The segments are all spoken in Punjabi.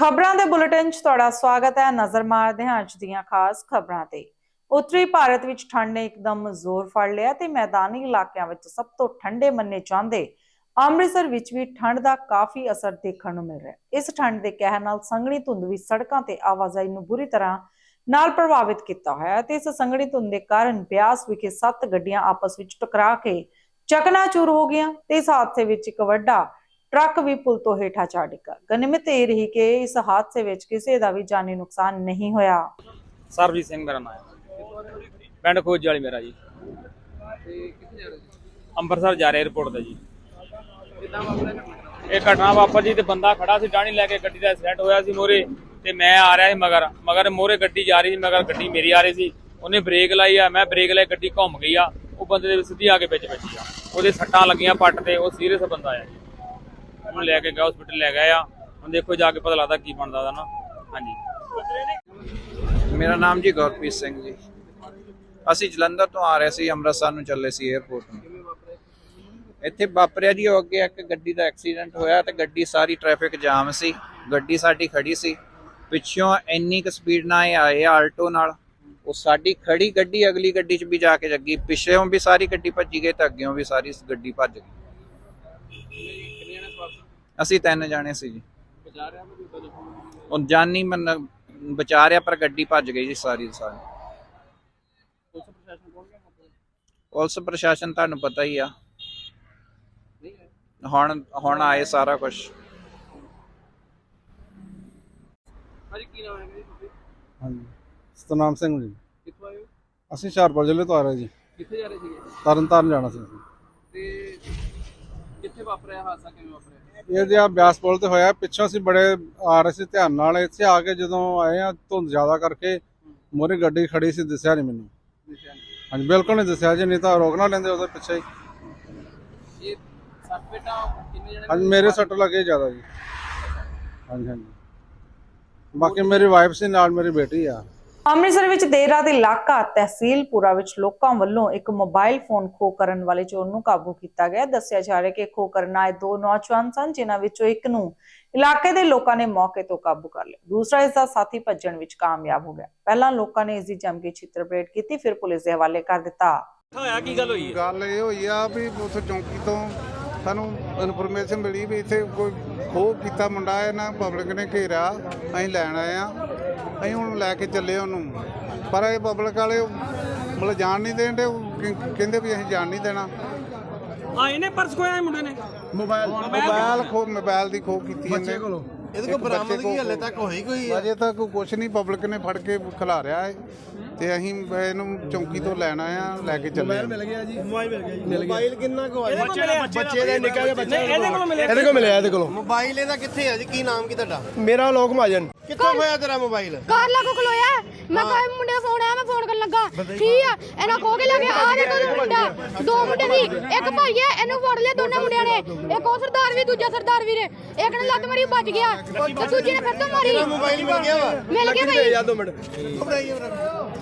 ਖਬਰਾਂ ਦੇ ਬੁਲੇਟਿਨ 'ਚ ਤੁਹਾਡਾ ਸਵਾਗਤ ਹੈ। ਨਜ਼ਰ ਮਾਰਦੇ ਹਾਂ ਅੱਜ ਦੀਆਂ ਖਾਸ ਖਬਰਾਂ ਤੇ। ਉੱਤਰੀ ਭਾਰਤ ਵਿੱਚ ਠੰਡ ਨੇ ਇੱਕਦਮ ਜ਼ੋਰ ਫੜ ਲਿਆ ਤੇ ਮੈਦਾਨੀ ਇਲਾਕਿਆਂ ਵਿੱਚ ਸਭ ਤੋਂ ਠੰਡੇ ਮੰਨੇ ਜਾਂਦੇ ਅੰਮ੍ਰਿਤਸਰ ਵਿੱਚ ਵੀ ਠੰਡ ਦਾ ਕਾਫੀ ਅਸਰ ਦੇਖਣ ਨੂੰ ਮਿਲ ਰਿਹਾ ਹੈ। ਇਸ ਠੰਡ ਦੇ ਕਹਿਰ ਨਾਲ ਸੰਘਣੀ ਧੁੰਦ ਵੀ ਸੜਕਾਂ ਤੇ ਆਵਾਜਾਈ ਨੂੰ ਬੁਰੀ ਤਰ੍ਹਾਂ ਨਾਲ ਪ੍ਰਭਾਵਿਤ ਕੀਤਾ ਹੋਇਆ ਹੈ ਤੇ ਇਸ ਸੰਘਣੀ ਧੁੰਦ ਦੇ ਕਾਰਨ ਬਿਆਸ ਵਿਖੇ ਸੱਤ ਗੱਡੀਆਂ ਆਪਸ ਵਿੱਚ ਟਕਰਾ ਕੇ ਚਕਨਾਚੂਰ ਹੋ ਗਈਆਂ ਤੇ ਇਸ ਹਾਦਸੇ ਵਿੱਚ ਇੱਕ ਵੱਡਾ ਟਰੱਕ ਵੀ ਪੁਲ ਤੋਂ ਹੇਠਾਂ ਚਾ ਡਿੱਗਾ ਗਨਿਮਤ ਇਹ ਰਹੀ ਕਿ ਇਸ ਹਾਦਸੇ ਵਿੱਚ ਕਿਸੇ ਦਾ ਵੀ ਜਾਨੀ ਨੁਕਸਾਨ ਨਹੀਂ ਹੋਇਆ। ਸਰਬਜੀਤ ਸਿੰਘ ਮੇਰਾ ਨਾਮ ਹੈ। ਪਿੰਡ ਖੋਜ ਵਾਲੀ ਮੇਰਾ ਜੀ। ਅੰਮ੍ਰਿਤਸਰ ਜਾ ਰਿਹਾ 에어ਪੋਰਟ ਤੇ ਜੀ। ਇਹ ਘਟਨਾ ਵਾਪਰ ਜੀ ਤੇ ਬੰਦਾ ਖੜਾ ਸੀ ਡਾਣੀ ਲੈ ਕੇ ਗੱਡੀ ਦਾ ਐਕਸੀਡੈਂਟ ਹੋਇਆ ਸੀ ਮੋਰੇ ਤੇ ਮੈਂ ਆ ਰਿਹਾ ਸੀ ਮਗਰ। ਮਗਰ ਮੋਰੇ ਗੱਡੀ ਜਾ ਰਹੀ ਸੀ, ਮਗਰ ਗੱਡੀ ਮੇਰੀ ਆ ਰਹੀ ਸੀ। ਉਹਨੇ ਬ੍ਰੇਕ ਲਾਈ ਆ, ਮੈਂ ਬ੍ਰੇਕ ਲਾਈ ਗੱਡੀ ਘੁੰਮ ਗਈ ਆ। ਉਹ ਬੰਦੇ ਦੇ ਸਿੱਧੀ ਆ ਕੇ ਵਿੱਚ ਵੱਜੀ ਆ। ਉਹਦੇ ਸੱਟਾਂ ਲੱਗੀਆਂ ਪੱਟ ਤੇ, ਉਹ ਸੀਰੀਅਸ ਬੰਦਾ ਆ ਉਹਨੂੰ ਲੈ ਕੇ ਗਿਆ ਹਸਪੀਟਲ ਲੈ ਗਏ ਆ। ਹੁਣ ਦੇਖੋ ਜਾ ਕੇ ਪਤਾ ਲੱਗਦਾ ਕੀ ਬਣਦਾ ਉਹਦਾ ਨਾ। ਹਾਂਜੀ। ਮੇਰਾ ਨਾਮ ਜੀ ਗੁਰਪ੍ਰੀਤ ਸਿੰਘ ਜੀ। ਅਸੀਂ ਜਲੰਧਰ ਤੋਂ ਆ ਰਹੇ ਸੀ, ਅੰਮ੍ਰਿਤਸਰ ਨੂੰ ਚੱਲੇ ਸੀ 에어ਪੋਰਟ ਨੂੰ। ਇੱਥੇ ਵਾਪਰਿਆ ਜੀ ਉਹ ਅੱਗੇ ਇੱਕ ਗੱਡੀ ਦਾ ਐਕਸੀਡੈਂਟ ਹੋਇਆ ਤੇ ਗੱਡੀ ਸਾਰੀ ਟ੍ਰੈਫਿਕ ਜਾਮ ਸੀ। ਗੱਡੀ ਸਾਡੀ ਖੜੀ ਸੀ। ਪਿੱਛੋਂ ਇੰਨੀ ਕੁ ਸਪੀਡ ਨਾਲ ਇਹ ਆਏ ਆਲਟੋ ਨਾਲ। ਉਹ ਸਾਡੀ ਖੜੀ ਗੱਡੀ ਅਗਲੀ ਗੱਡੀ 'ਚ ਵੀ ਜਾ ਕੇ ਜੱਗੀ। ਪਿੱਛੇੋਂ ਵੀ ਸਾਰੀ ਗੱਡੀ ਭੱਜੀ ਗਈ ਤੇ ਅੱਗੇੋਂ ਵੀ ਸਾਰੀ ਗੱਡੀ ਭੱਜ ਗਈ। ਅਸੀਂ ਤਿੰਨ ਜਾਣੇ ਸੀ ਜੀ। ਉਹ ਜਾਨੀ ਮਨ ਬਚਾ ਰਿਹਾ ਪਰ ਗੱਡੀ ਭੱਜ ਗਈ ਜੀ ਸਾਰੀ ਦੀ ਸਾਰੀ। ਪੁਲਿਸ ਪ੍ਰਸ਼ਾਸਨ ਤੁਹਾਨੂੰ ਪਤਾ ਹੀ ਆ। ਹੁਣ ਹੁਣ ਆਏ ਸਾਰਾ ਕੁਝ ਹਾਂਜੀ। ਸਤਨਾਮ ਸਿੰਘ ਜੀ। ਕਿੱਥੋਂ ਆਏ ਹੋ? ਅਸੀਂ ਹੁਸ਼ਿਆਰਪੁਰ ਜ਼ਿਲ੍ਹੇ ਤੋਂ ਆ ਰਹੇ ਜੀ। ਕਿੱਥੇ ਜਾ ਰਹੇ ਸੀਗੇ? ਤਰਨ ਤਾਰਨ ਜਾਣਾ ਸੀ ਅਸੀਂ। ਤੇ ਕਿੱਥੇ ਵਾਪਰਿਆ ਹਾਦਸਾ ਕਿਵੇਂ ਵਾਪਰਿਆ? ਇਹ ਜਿਹਾ ਬਿਆਸ ਪੁਲ ਤੇ ਹੋਇਆ ਪਿੱਛੋਂ ਅਸੀਂ ਬੜੇ ਆ ਰਹੇ ਸੀ ਧਿਆਨ ਨਾਲ ਇੱਥੇ ਆ ਕੇ ਜਦੋਂ ਆਏ ਆ ਧੁੰਦ ਜ਼ਿਆਦਾ ਕਰਕੇ ਮੋਰੇ ਗੱਡੀ ਖੜੀ ਸੀ ਦਿਸਿਆ ਨਹੀਂ ਮੈਨੂੰ। ਹਾਂਜੀ ਬਿਲਕੁਲ ਨਹੀਂ ਦਿਸਿਆ ਜੀ ਨਹੀਂ ਤਾਂ ਰੋਕ ਨਾ ਲੈਂਦੇ ਉਹਦੇ ਪਿੱਛੇ ਹੀ। ਇਹ ਸੱਟ ਬੇਟਾ ਕਿੰਨੇ ਜਣੇ ਹਾਂਜੀ ਮੇਰੇ ਸੱਟ? ਲੱਗੇ ਜ਼ਿਆਦਾ ਜੀ। ਹਾਂਜੀ ਹਾਂਜੀ। ਬਾਕੀ ਮੇਰੀ ਵਾਈਫ ਸੀ ਨਾਲ ਮੇਰੀ ਬੇਟੀ ਆ। ਅੰਮ੍ਰਿਤਸਰ ਵਿੱਚ ਦੇਰ ਰਾਤ ਇਲਾਕਾ ਤਹਿਸੀਲਪੁਰਾ ਵਿੱਚ ਲੋਕਾਂ ਵੱਲੋਂ ਇੱਕ ਮੋਬਾਈਲ ਫੋਨ ਖੋਹ ਕਰਨ ਵਾਲੇ ਚੋਰ ਨੂੰ ਕਾਬੂ ਕੀਤਾ ਗਿਆ। ਦੱਸਿਆ ਜਾ ਰਿਹਾ ਕਿ ਖੋਹ ਕਰਨ ਆਏ ਦੋ ਨੌਜਵਾਨ ਸਨ ਜਿਨ੍ਹਾਂ ਵਿੱਚੋਂ ਇੱਕ ਨੂੰ ਇਲਾਕੇ ਦੇ ਲੋਕਾਂ ਨੇ ਮੌਕੇ ਤੋਂ ਕਾਬੂ ਕਰ ਲਿਆ। ਦੂਸਰਾ ਇਸ ਦਾ ਸਾਥੀ ਭੱਜਣ ਵਿੱਚ ਕਾਮਯਾਬ ਹੋ ਗਿਆ। ਪਹਿਲਾਂ ਲੋਕਾਂ ਨੇ ਇਸ ਦੀ ਜੰਮ ਕੇ ਛਿੱਤਰਪਰੇਡ ਕੀਤੀ ਫਿਰ ਪੁਲਿਸ ਦੇ ਹਵਾਲੇ ਕਰ ਦਿੱਤਾ। ਗੱਲ ਇਹ ਹੋਈ ਆ ਵੀ ਉਸ ਚੌਂਕੀ ਤੋਂ ਸਾਨੂੰ ਇਨਫੋਰਮੇਸ਼ਨ ਮਿਲੀ ਵੀ ਇੱਥੇ ਕੋਈ ਖੋਹ ਕੀਤਾ ਮੁੰਡਾ ਹੈ ਨਾ ਪਬਲਿਕ ਨੇ ਘੇਰਿਆ ਅਸੀਂ ਲੈਣ ਆਏ ਆ ਅਸੀਂ ਹੁਣ ਲੈ ਕੇ ਚੱਲੇ ਉਹਨੂੰ। ਪਰ ਇਹ ਪਬਲਿਕ ਵਾਲੇ ਮਤਲਬ ਜਾਣ ਨਹੀਂ ਦੇਣ ਦੇ ਕਹਿੰਦੇ ਵੀ ਅਸੀਂ ਜਾਣ ਨਹੀਂ ਦੇਣਾ। ਆ ਇਹਨੇ ਪਰਸ ਖੋਇਆ ਮੁੰਡੇ ਨੇ? ਮੋਬਾਈਲ ਖੋ ਮੋਬਾਈਲ ਦੀ ਖੋਹ ਕੀਤੀ ਬੱਚੇ ਕੋਲੋਂ? ਇਹਦੇ ਕੋਲ ਬਰਾਮਦਗੀ ਹਲੇ ਤੱਕ ਹੋਈ ਕੋਈ? ਅਜੇ ਤੱਕ ਕੁਝ ਨਹੀਂ ਪਬਲਿਕ ਨੇ ਫੜ ਕੇ ਖਿਲਾਰਿਆ ਹੈ। ਤੇ ਅਸੀਂ ਇਹਨੂੰ ਚੌਂਕੀ ਤੋਂ ਲੈਣ ਆ ਲੈ ਕੇ ਚੱਲੇ ਆ ਮੋਬਾਈਲ ਕਿੰਨਾ ਕੋ ਆਇਆ ਬੱਚੇ ਦਾ ਨਿੱਕਾ ਜਿਹਾ ਬੱਚਾ ਇਹਦੇ ਕੋਲ ਮਿਲਿਆ ਇਹਦੇ ਕੋਲ ਮਿਲਿਆ ਇਹਦੇ ਕੋਲੋਂ। ਮੋਬਾਈਲ ਇਹਦਾ ਕਿੱਥੇ ਹੈ ਜੀ? ਕੀ ਨਾਮ ਕੀ ਤੁਹਾਡਾ? ਮੇਰਾ ਲੋਕ ਮਹਾਜਨ। ਕਿੱਥੋਂ ਹੋਇਆ ਤੇਰਾ ਮੋਬਾਈਲ? ਕਾਰ ਲਾਗੋ ਖਲੋਇਆ ਮੈਂ ਕਿਹਾ ਇਹ ਮੁੰਡੇ ਦਾ ਫੋਨ ਆਇਆ ਮੈਂ ਫੋਨ ਕਰਨ ਲੱਗਾ। ਠੀਕ ਆ ਇਹਨਾਂ ਖੋ ਕੇ ਲੈ ਕੇ ਆ ਦੇਖੋ ਇਹ ਮੁੰਡਾ ਦੋ ਮੁੰਡੇ ਸੀ ਇੱਕ ਭਾਈ ਹੈ ਇਹਨੂੰ ਫੜ ਲਿਆ ਦੋਨਾਂ ਮੁੰਡਿਆਂ ਨੇ। ਇੱਕ ਉਹ ਸਰਦਾਰ ਵੀ ਦੂਜਾ ਸਰਦਾਰ ਵੀ ਨੇ। ਇੱਕ ਨੇ ਲੱਤ ਮਾਰੀ ਬਚ ਗਿਆ। ਤੇ ਦੂਜੇ ਨੇ ਫਿਰ ਤੋਂ ਮਾਰੀ। ਮੋਬਾਈਲ ਮਿਲ ਗਿਆ ਵਾ? ਮਿਲ ਗਿਆ ਭਾਈ। ਯਾਦ ਦੋ ਮਿੰਟ।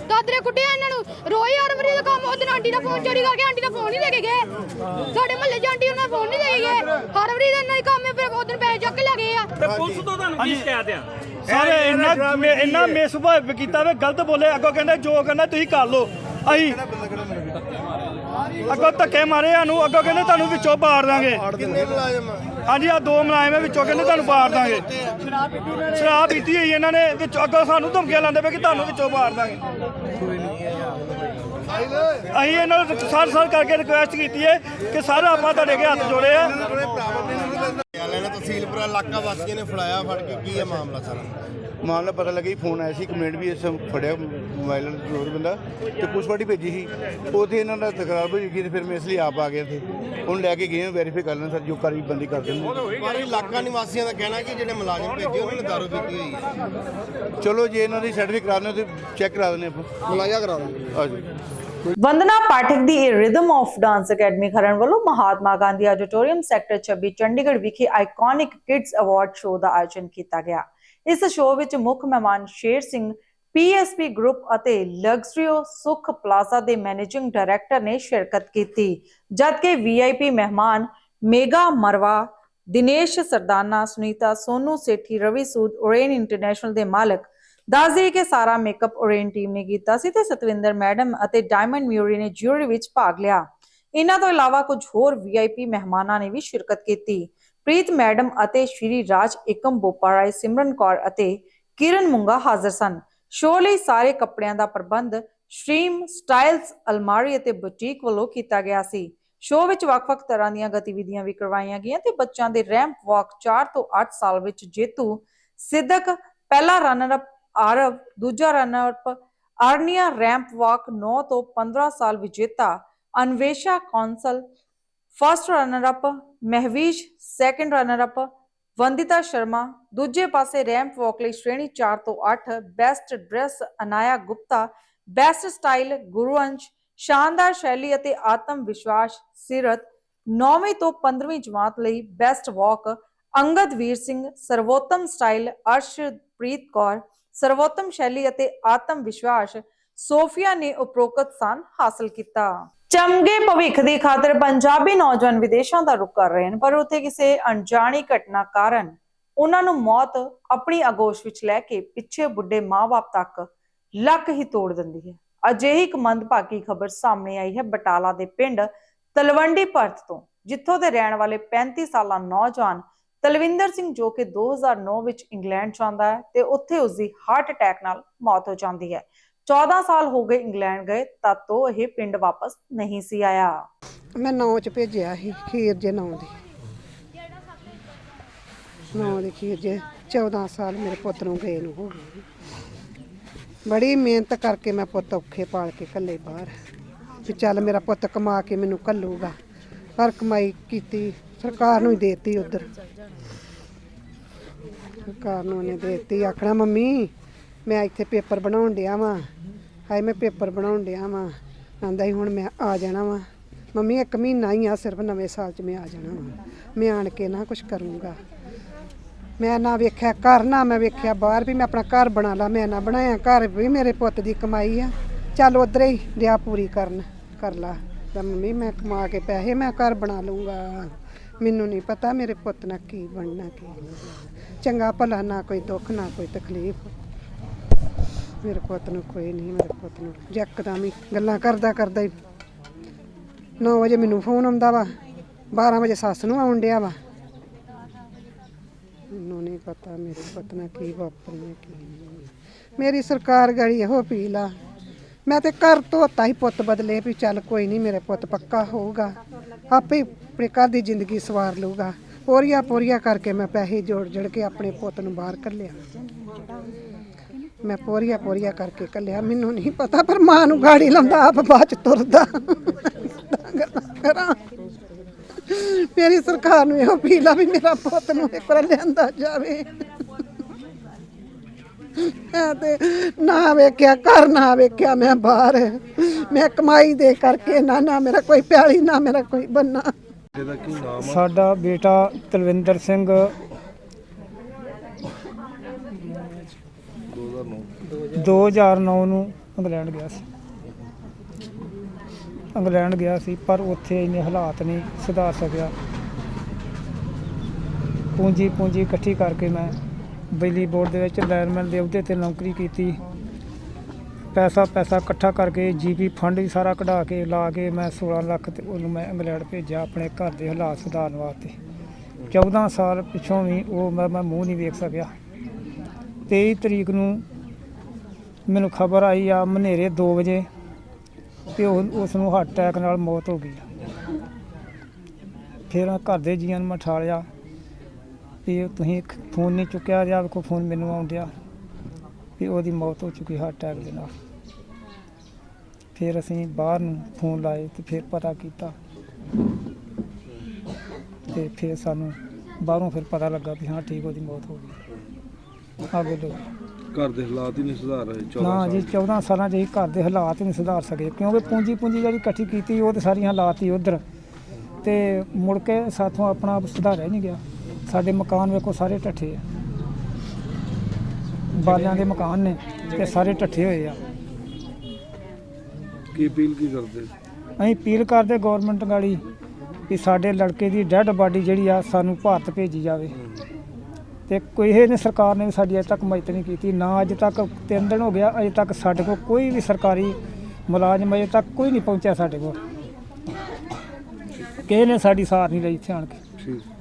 ਦਾਦਰੇ ਕੁੱਟਿਆ ਇਹਨਾਂ ਨੂੰ। ਰੋਈ ਹਰ ਵਾਰੀ ਦਾ ਕੰਮ ਉਹਦੇ ਆਂਟੀ ਦਾ ਫੋਨ ਚੋਰੀ ਕਰਕੇ ਆਂਟੀ ਦਾ ਫੋਨ ਨਹੀਂ ਦੇ ਕੇ ਗਏ। ਸਾਡੇ ਮਹੱਲੇ 'ਚ ਆਂਟੀ ਉਹਨਾਂ ਫੋਨ ਨਹੀਂ ਦੇ ਕੇ ਗਏ। ਹਰ ਵਾਰੀ ਦਾ ਇਹਨਾਂ ਦੀ ਕੰਮ ਹੈ ਫਿਰ ਉਧਰ ਪੈਸੇ ਚੱਕ ਕੇ ਲੈ ਗਏ ਆ। ਤੇ ਪੁਲਿਸ ਤੋਂ ਤੁਹਾਨੂੰ ਕੀ ਸ਼ਿਕਾਇਤ ਆ? ਸਾਰੇ ਇੰਨਾ ਮੇ- ਇੰਨਾ ਮਿਸਭਾਵ ਕੀਤਾ ਵੇ ਗਲਤ ਬੋਲੇ। ਅੱਗੋਂ ਕਹਿੰਦੇ ਜੋ ਕਰਨਾ ਤੁਸੀਂ ਕਰ ਲਓ। ਅਸੀਂ ਅੱਗੋਂ ਧੱਕੇ ਮਾਰੇ ਸਾਨੂੰ ਅੱਗੋਂ ਕਹਿੰਦੇ ਤੁਹਾਨੂੰ ਵਿੱਚੋਂ ਪਾੜ ਦਾਂਗੇ। ਕਿੰਨੇ ਮੁਲਾਜ਼ਮ ਆ? ਹਾਂਜੀ ਆ ਦੋ ਮੁਲਾਜ਼ਮ ਆ, ਵਿੱਚੋਂ ਕਹਿੰਦੇ ਤੁਹਾਨੂੰ ਪਾੜ ਦਾਂਗੇ। ਸ਼ਰਾਬ ਪੀਤੀ ਹੋਈ ਇਹਨਾਂ ਨੇ ਵਿੱਚੋਂ ਅੱਗੋਂ ਸਾਨੂੰ ਧਮਕੀਆਂ ਲਾਉਂਦੇ ਪਏ ਕਿ ਤੁਹਾਨੂੰ ਵਿੱਚੋਂ ਪਾੜ ਦਾਂਗੇ। ਅਸੀਂ ਇਹਨਾਂ ਨੂੰ ਸਰ ਸਰ ਕਰਕੇ ਰਿਕੁਐਸਟ ਕੀਤੀ ਹੈ ਕਿ ਸਰ ਆਪਾਂ ਤੁਹਾਡੇ ਅੱਗੇ ਹੱਥ ਜੋੜੇ ਆ। ਲੈਣਾ ਤਹਿਸੀਲਪੁਰਾ ਇਲਾਕਾ ਵਾਸੀਆਂ ਨੇ ਫੜਾਇਆ ਫੜ ਕੇ ਕੀ ਹੈ ਮਾਮਲਾ ਸਾਰਾ? ਮਾਮਲਾ ਪਤਾ ਲੱਗਿਆ ਫੋਨ ਆਇਆ ਸੀ ਕੰਪਲੇਂਟ ਵੀ ਇਸ ਫੜਿਆ ਮੋਬਾਈਲ ਚੋਰ ਬੰਦਾ ਤੇ ਪੁਲਿਸ ਪਾਰਟੀ ਭੇਜੀ ਸੀ। ਉੱਥੇ ਇਹਨਾਂ ਦਾ ਤਕਰਾਰ ਹੋਈ ਤੇ ਫਿਰ ਮੈਂ ਇਸ ਲਈ ਆਪ ਆ ਗਿਆ ਸੀ ਹੁਣ ਲੈ ਕੇ ਗਏ ਵੈਰੀਫਾਈ ਕਰ ਲੈਣ ਸਰ ਜੋ ਕਾਰਵਾਈ ਬੰਦੀ ਕਰ ਦੇਣ ਪਰ ਇਲਾਕਾ ਨਿਵਾਸੀਆਂ ਦਾ ਕਹਿਣਾ ਕਿ ਜਿਹੜੇ ਮੁਲਾਜ਼ਮ ਭੇਜੇ ਉਹਨਾਂ ਨੇ ਦਾਰੂ ਪੀਤੀ ਹੋਈ ਹੈ। ਚਲੋ ਜੇ ਇਹਨਾਂ ਦੀ ਸਰਟੀਫਿਕੇਟ ਕਰਾਉਣੇ ਤੇ ਚੈੱਕ ਕਰਾ ਦਿੰਦੇ ਆਪਾਂ। ਮੁਲਾਜ਼ਾ ਕਰਾ ਦੋ ਆਜੋ ਵੰਦਨਾ ਪਾਠਕ ਦੀ ਇਹ rhythm of dance academy Kharar ਵੱਲੋਂ ਮਹਾਤਮਾ ਗਾਂਧੀ ਆਡੀਟੋਰੀਅਮ ਸੈਕਟਰ 26 ਚੰਡੀਗੜ੍ਹ ਵਿਖੇ ਆਈਕੋਨਿਕ ਕਿਡਜ਼ ਅਵਾਰਡ ਸ਼ੋਅ ਦਾ ਆਯੋਜਨ ਕੀਤਾ ਗਿਆ। ਇਸ ਸ਼ੋਅ ਵਿੱਚ ਮੁੱਖ ਮਹਿਮਾਨ ਸ਼ੇਰ ਸਿੰਘ ਪੀਐਸਪੀ ਗਰੁੱਪ ਅਤੇ ਲਗਜ਼ਰੀਓ ਸੁਖ ਪਲਾਜ਼ਾ ਦੇ ਮੈਨੇਜਿੰਗ ਡਾਇਰੈਕਟਰ ਨੇ ਸ਼ਿਰਕਤ ਕੀਤੀ, ਜਦਕਿ ਵੀਆਈਪੀ ਮਹਿਮਾਨ ਮੇਗਾ ਮਰਵਾ, ਦਿਨੇਸ਼ ਸਰਦਾਨਾ, ਸੁਨੀਤਾ ਸੋਨੂ ਸੇਠੀ, ਰਵੀ ਸੂਦ ਓਰੇਨ ਇੰਟਰਨੈਸ਼ਨਲ ਦੇ ਮਾਲਕ, ਦੱਸਦੇ ਕਿ ਸਾਰਾ ਮੇਕਅਪ ਓਰੇਨ ਟੀਮ ਨੇ ਕੀਤਾ ਸੀ ਤੇ ਸਤਵਿੰਦਰ ਮੈਡਮ ਅਤੇ ਡਾਇਮੰਡ ਮਿਊਰੀ ਨੇ ਜਿਊਰੀ ਵਿੱਚ ਭਾਗ ਲਿਆ। ਇਹਨਾਂ ਤੋਂ ਇਲਾਵਾ ਕੁਝ ਹੋਰ ਵੀਆਈਪੀ ਮਹਿਮਾਨਾਂ ਨੇ ਵੀ ਸ਼ਿਰਕਤ ਕੀਤੀ। ਪ੍ਰੀਤ ਮੈਡਮ ਅਤੇ ਸ਼੍ਰੀ ਰਾਜ ਏਕਮ ਬੋਪਾਰਾਏ ਸਿਮਰਨ ਕੌਰ ਅਤੇ ਕਿਰਨ ਮੁੰਗਾ ਹਾਜ਼ਰ ਸਨ। ਸ਼ੋਅ ਲਈ ਸਾਰੇ ਕੱਪੜਿਆਂ ਦਾ ਪ੍ਰਬੰਧ ਸਟ੍ਰੀਮ, ਸਟਾਈਲਸ, ਅਲਮਾਰੀ ਅਤੇ ਬੁਟੀਕ ਵੱਲੋਂ ਕੀਤਾ ਗਿਆ ਸੀ। ਸ਼ੋਅ ਵਿੱਚ ਵੱਖ-ਵੱਖ ਤਰ੍ਹਾਂ ਦੀਆਂ ਗਤੀਵਿਧੀਆਂ ਵੀ ਕਰਵਾਈਆਂ ਗਈਆਂ ਤੇ ਬੱਚਿਆਂ ਦੇ ਰੈਂਪ ਵਾਕ 4 ਤੋਂ 8 ਸਾਲ ਵਿੱਚ ਜੇਤੂ, ਸਿੱਧਕ, ਪਹਿਲਾ ਰਨਰ ਅਪ ਆਰਵ, ਦੂਜਾ runner up Arnia ramp walk 9 ਤੋਂ 15 ਸਾਲ ਵਿਜੇਤਾ, Anvesha Kaushal first runner up Mahvish second runner up Vandita Sharma ਦੂਜੇ ਪਾਸੇ ਰੈਂਪ ਵਾਕ ਲਈ ਸ਼੍ਰੇਣੀ 4 ਤੋਂ 8 best dress Anaya Gupta best style Guruansh ਸ਼ਾਨਦਾਰ ਸ਼ੈਲੀ ਅਤੇ ਆਤਮ ਵਿਸ਼ਵਾਸ ਸਿਰਤ 9ਵੀਂ ਤੋਂ 15ਵੀਂ ਜਮਾਤ ਲਈ ਬੈਸਟ ਵਾਕ ਅੰਗਦ ਵੀਰ ਸਿੰਘ ਸਰਵੋਤਮ ਸਟਾਈਲ ਅਰਸ਼ਪ੍ਰੀਤ ਕੌਰ ਸਰਵੋਤਮ ਸ਼ੈਲੀ ਅਤੇ ਆਤਮ ਵਿਸ਼ਵਾਸ ਸੋਫੀਆ ਨੇ ਉਪਰੋਕਤ ਸਥਾਨ ਹਾਸਲ ਕੀਤਾ ਚਮਗੇ ਭਵਿੱਖ ਦੀ ਖਾਤਰ ਪੰਜਾਬੀ ਨੌਜਵਾਨ ਵਿਦੇਸ਼ਾਂ ਦਾ ਰੁਖ ਕਰ ਰਹੇ ਹਨ, ਪਰ ਉੱਥੇ ਕਿਸੇ ਅਣਜਾਣੀ ਘਟਨਾ ਕਾਰਨ ਉਹਨਾਂ ਨੂੰ ਮੌਤ ਆਪਣੀ ਅਗੋਸ਼ ਵਿੱਚ ਲੈ ਕੇ ਪਿੱਛੇ ਬੁੱਢੇ ਮਾਪੇ ਤੱਕ ਲੱਕ ਹੀ ਤੋੜ ਦਿੰਦੀ ਹੈ। ਅਜਿਹੀ ਇੱਕ ਮੰਦਭਾਗੀ ਖਬਰ ਸਾਹਮਣੇ ਆਈ ਹੈ ਬਟਾਲਾ ਦੇ ਪਿੰਡ ਤਲਵੰਡੀ ਭਰਤ ਤੋਂ, ਜਿੱਥੋਂ ਦੇ ਰਹਿਣ ਵਾਲੇ 35 ਸਾਲਾ ਨੌਜਵਾਨ ਤਲਵਿੰਦਰ ਸਿੰਘ ਜੋ ਕਿ 2009 ਵਿੱਚ ਇੰਗਲੈਂਡ ਜਾਂਦਾ ਹੈ ਤੇ ਉੱਥੇ ਉਸ ਦੀ ਹਾਰਟ ਅਟੈਕ ਨਾਲ ਮੌਤ ਹੋ ਜਾਂਦੀ ਹੈ। 14 ਸਾਲ ਹੋ ਗਏ ਇੰਗਲੈਂਡ ਗਏ, ਤਦ ਤੋਂ ਇਹ ਪਿੰਡ ਵਾਪਸ ਨਹੀਂ ਸੀ ਆਇਆ। ਮੈਂ ਨੌ ਚ ਭੇਜਿਆ ਸੀ, ਖੀਰ ਜੇ ਨੌ ਦੀ। ਨੌ ਦੀ ਖੀਰ ਜੇ 14 ਸਾਲ ਮੇਰੇ ਪੁੱਤ ਨੂੰ ਗਏ ਨੂੰ ਹੋ ਗਏ। ਬੜੀ ਮਿਹਨਤ ਕਰਕੇ ਮੈਂ ਪੁੱਤ ਔਖੇ ਪਾਲ ਕੇ ਕੱਲੇ ਬਾਹਰ। ਵੀ ਚੱਲ ਮੇਰਾ ਪੁੱਤ ਕਮਾ ਕੇ ਮੈਨੂੰ ਕੱਲੂਗਾ ਪਰ ਕਮਾਈ ਕੀਤੀ, ਸਰਕਾਰ ਨੂੰ ਹੀ ਦੇਤੀ ਉਧਰ। ਸਰਕਾਰ ਨੂੰ ਉਹਨੇ ਦੇਤੀ, ਆਖਣਾ, ਮੰਮੀ, ਮੈਂ ਇੱਥੇ ਪੇਪਰ ਬਣਾਉਣ ਡਿਆ ਵਾਂ। ਹਾਏ ਮੈਂ ਪੇਪਰ ਬਣਾਉਣ ਡਿਆ ਵਾਂ। ਆਂਦਾ ਸੀ, ਹੁਣ ਮੈਂ ਆ ਜਾਣਾ ਵਾਂ। ਮੰਮੀ, ਇੱਕ ਮਹੀਨਾ ਹੀ ਆ, ਸਿਰਫ ਨਵੇਂ ਸਾਲ 'ਚ ਮੈਂ ਆ ਜਾਣਾ ਵਾਂ। ਮੈਂ ਆਣ ਕੇ ਨਾ ਕੁਝ ਕਰੂੰਗਾ। ਮੈਂ ਨਾ ਵੇਖਿਆ ਘਰ, ਨਾ ਮੈਂ ਵੇਖਿਆ ਬਾਹਰ ਵੀ ਮੈਂ ਆਪਣਾ ਘਰ ਬਣਾ ਲਾ, ਮੈਂ ਨਾ ਬਣਾਇਆ। ਘਰ ਵੀ ਮੇਰੇ ਪੁੱਤ ਦੀ ਕਮਾਈ ਆ। ਚੱਲ ਉਧਰ ਹੀ ਲਿਆ ਪੂਰੀ ਕਰਨ, ਕਰ ਲਾ। ਤਾਂ ਮੰਮੀ, ਮੈਂ ਕਮਾ ਕੇ ਪੈਸੇ ਮੈਂ ਘਰ ਬਣਾ ਲੂੰਗਾ ਮੈਨੂੰ ਨਹੀਂ ਪਤਾ ਮੇਰੇ ਪੁੱਤ ਨਾਲ ਕੀ ਬਣਨਾ, ਕੀ ਚੰਗਾ ਭਲਾ ਨਾ ਕੋਈ ਦੁੱਖ, ਨਾ ਕੋਈ ਤਕਲੀਫ। ਮੇਰੇ ਪੁੱਤ ਨੂੰ ਕੋਈ ਨਹੀਂ, ਮੇਰੇ ਪੁੱਤ ਨੂੰ। ਜੱਕਦਮ ਹੀ ਗੱਲਾਂ ਕਰਦਾ ਕਰਦਾ ਹੀ 9 ਵਜੇ ਮੈਨੂੰ ਫੋਨ ਆਉਂਦਾ ਵਾ 12 ਵਜੇ ਸੱਸ ਨੂੰ ਆਉਣ ਡਿਆ ਵਾ। ਮੈਨੂੰ ਨਹੀਂ ਪਤਾ ਮੇਰੇ ਪੁੱਤ ਨਾਲ ਕੀ ਵਾਪਰਨਾ, ਕੀ ਨਹੀਂ। ਮੇਰੀ ਸਰਕਾਰ ਗੜੀ ਇਹੋ ਅਪੀਲ ਆ। ਮੈਂ ਤੇ ਘਰ ਧੋਤਾ ਹੀ ਪੁੱਤ ਬਦਲੇ ਵੀ ਚੱਲ ਕੋਈ ਨਹੀਂ, ਮੇਰੇ ਪੁੱਤ ਪੱਕਾ ਹੋਊਗਾ। ਆਪੇ ਹੀ ਆਪਣੇ ਘਰ ਦੀ ਜ਼ਿੰਦਗੀ ਸਵਾਰ ਲਊਗਾ। ਪੋਰੀਆ ਪੋਰੀਆ ਕਰਕੇ ਮੈਂ ਪੈਸੇ ਜੋੜ ਜੜ ਕੇ ਆਪਣੇ ਪੁੱਤ ਨੂੰ ਬਾਹਰ ਕੱਢਿਆ ਮੈਂ ਪੋਰੀਆ ਪੋਰੀਆ ਕਰਕੇ ਕੱਲਿਆ, ਮੈਨੂੰ ਨਹੀਂ ਪਤਾ, ਪਰ ਮਾਂ ਨੂੰ ਗਾੜੀ ਲਾਉਂਦਾ, ਆਪ ਬਾਅਦ ਚ ਤੁਰਦਾ। ਕਰਾਂ। ਮੇਰੀ ਸਰਕਾਰ ਨੂੰ ਇਹੋ ਅਪੀਲ ਵੀ ਮੇਰਾ ਪੁੱਤ ਨੂੰ ਇੱਕ ਵਾਰ ਲਿਆਂਦਾ ਜਾਵੇ। ਮੈਂ ਤੇ ਨਾ ਵੇਖਿਆ, ਘਰ ਨਾ ਵੇਖਿਆ ਮੈਂ ਬਾਹਰ। ਮੈਂ ਕਮਾਈ ਦੇ ਕਰਕੇ ਨਾ ਨਾ ਮੇਰਾ ਕੋਈ ਪਿਆਲੀ, ਨਾ ਮੇਰਾ ਕੋਈ ਬੰਨਾ। ਸਾਡਾ ਬੇਟਾ ਤਲਵਿੰਦਰ ਸਿੰਘ 2009 ਨੂੰ ਇੰਗਲੈਂਡ ਗਿਆ ਸੀ। ਇੰਗਲੈਂਡ ਗਿਆ ਸੀ, ਪਰ ਉੱਥੇ ਇੰਨੇ ਹਾਲਾਤ ਨਹੀਂ ਸੁਧਾਰ ਸਕਿਆ। ਪੂੰਜੀ ਪੂੰਜੀ ਇਕੱਠੀ ਕਰਕੇ ਮੈਂ ਬਿਜਲੀ ਬੋਰਡ ਦੇ ਵਿੱਚ ਲਾਇਰਮੈਨ ਦੇ ਅਹੁਦੇ ਤੇ ਨੌਕਰੀ ਕੀਤੀ। ਪੈਸਾ ਪੈਸਾ ਇਕੱਠਾ ਕਰਕੇ ਜੀਪੀ ਫੰਡ ਵੀ ਸਾਰਾ ਕਢਾ ਕੇ ਲਾ ਕੇ ਮੈਂ 16 ਲੱਖ ਤੇ ਉਹਨੂੰ ਮੈਂ ਇੰਗਲੈਂਡ ਭੇਜਿਆ ਆਪਣੇ ਘਰ ਦੇ ਹਾਲਾਤ ਸੁਧਾਰਨ ਵਾਸਤੇ। 14 ਸਾਲ ਪਿੱਛੋਂ ਵੀ ਉਹ ਮੈਂ ਮੈਂ ਮੂੰਹ ਨਹੀਂ ਵੇਖ ਸਕਿਆ। 23 ਤਰੀਕ ਨੂੰ ਮੈਨੂੰ ਖਬਰ ਆਈ ਆ ਮਨੇਰੇ 2 ਵਜੇ ਤੇ ਉਹ ਉਸ ਨੂੰ ਹਾਰਟ ਅਟੈਕ ਨਾਲ ਮੌਤ ਹੋ ਗਈ ਫਿਰ ਘਰ ਦੇ ਜੀਆਂ ਨੂੰ ਮੈਂ ਠਾਲਿਆ ਵੀ ਤੁਸੀਂ ਫੋਨ ਨਹੀਂ ਚੁੱਕਿਆ ਜਾਂ ਕੋ ਫੋਨ ਮੈਨੂੰ ਆਉਣ ਵੀ ਉਹਦੀ ਮੌਤ ਹੋ ਚੁੱਕੀ ਹਾਰਟ ਅਟੈਕ ਦੇ ਨਾਲ। ਫਿਰ ਅਸੀਂ ਬਾਹਰ ਨੂੰ ਫੋਨ ਲਾਏ ਤੇ ਫਿਰ ਪਤਾ ਕੀਤਾ ਤੇ ਫਿਰ ਸਾਨੂੰ ਬਾਹਰੋਂ ਫਿਰ ਪਤਾ ਲੱਗਾ ਵੀ ਹਾਂ, ਠੀਕ ਉਹਦੀ ਮੌਤ ਹੋ ਗਈ। ਆ ਵੇਲੋ ਘਰ ਦੇ ਹਾਲਾਤ ਹੀ ਨਹੀਂ ਸੁਧਾਰ ਰਹੇ ਨਾ ਜੀ 14 ਸਾਲਾਂ 'ਚ ਅਸੀਂ ਘਰ ਦੇ ਹਾਲਾਤ ਨਹੀਂ ਸੁਧਾਰ ਸਕੇ ਕਿਉਂਕਿ ਪੂੰਜੀ ਪੂੰਜੀ ਜਿਹੜੀ ਇਕੱਠੀ ਕੀਤੀ ਉਹ ਤੇ ਸਾਰੀਆਂ ਹਾਲਾਤ ਹੀ ਉਧਰ। ਤੇ ਮੁੜ ਕੇ ਸਾਥੋਂ ਆਪਣਾ ਆਪ ਸੁਧਾਰਿਆ ਨਹੀਂ ਗਿਆ। ਸਾਡੇ ਮਕਾਨ ਵੇਖੋ ਸਾਰੇ ਢੱਠੇ ਆ। ਬਾਲਿਆਂ ਦੇ ਮਕਾਨ ਨੇ ਤੇ ਸਾਰੇ ਢੱਠੇ ਹੋਏ ਆ। ਕੀ ਅਪੀਲ ਕੀ ਕਰਦੇ? ਅਸੀਂ ਅਪੀਲ ਕਰਦੇ ਗਵਰਨਮੈਂਟ ਗਾੜੀ ਵੀ ਸਾਡੇ ਲੜਕੇ ਦੀ ਡੈੱਡ ਬਾਡੀ ਜਿਹੜੀ ਆ ਸਾਨੂੰ ਭਾਰਤ ਭੇਜੀ ਜਾਵੇ। ਤੇ ਕੋਈ ਇਹ ਨੇ ਸਰਕਾਰ ਨੇ ਸਾਡੀ ਅਜੇ ਤੱਕ ਮਦਦ ਨਹੀਂ ਕੀਤੀ, ਨਾ ਅੱਜ ਤੱਕ ਤਿੰਨ ਦਿਨ ਹੋ ਗਿਆ, ਅਜੇ ਤੱਕ ਸਾਡੇ ਕੋਲ ਕੋਈ ਵੀ ਸਰਕਾਰੀ ਮੁਲਾਜ਼ਮ ਅਜੇ ਤੱਕ ਕੋਈ ਨਹੀਂ ਪਹੁੰਚਿਆ ਸਾਡੇ ਕੋਲ। ਕਿਸੇ ਨੇ ਸਾਡੀ ਸਾਰ ਨਹੀਂ ਲਈ ਇੱਥੇ ਆਣ ਕੇ।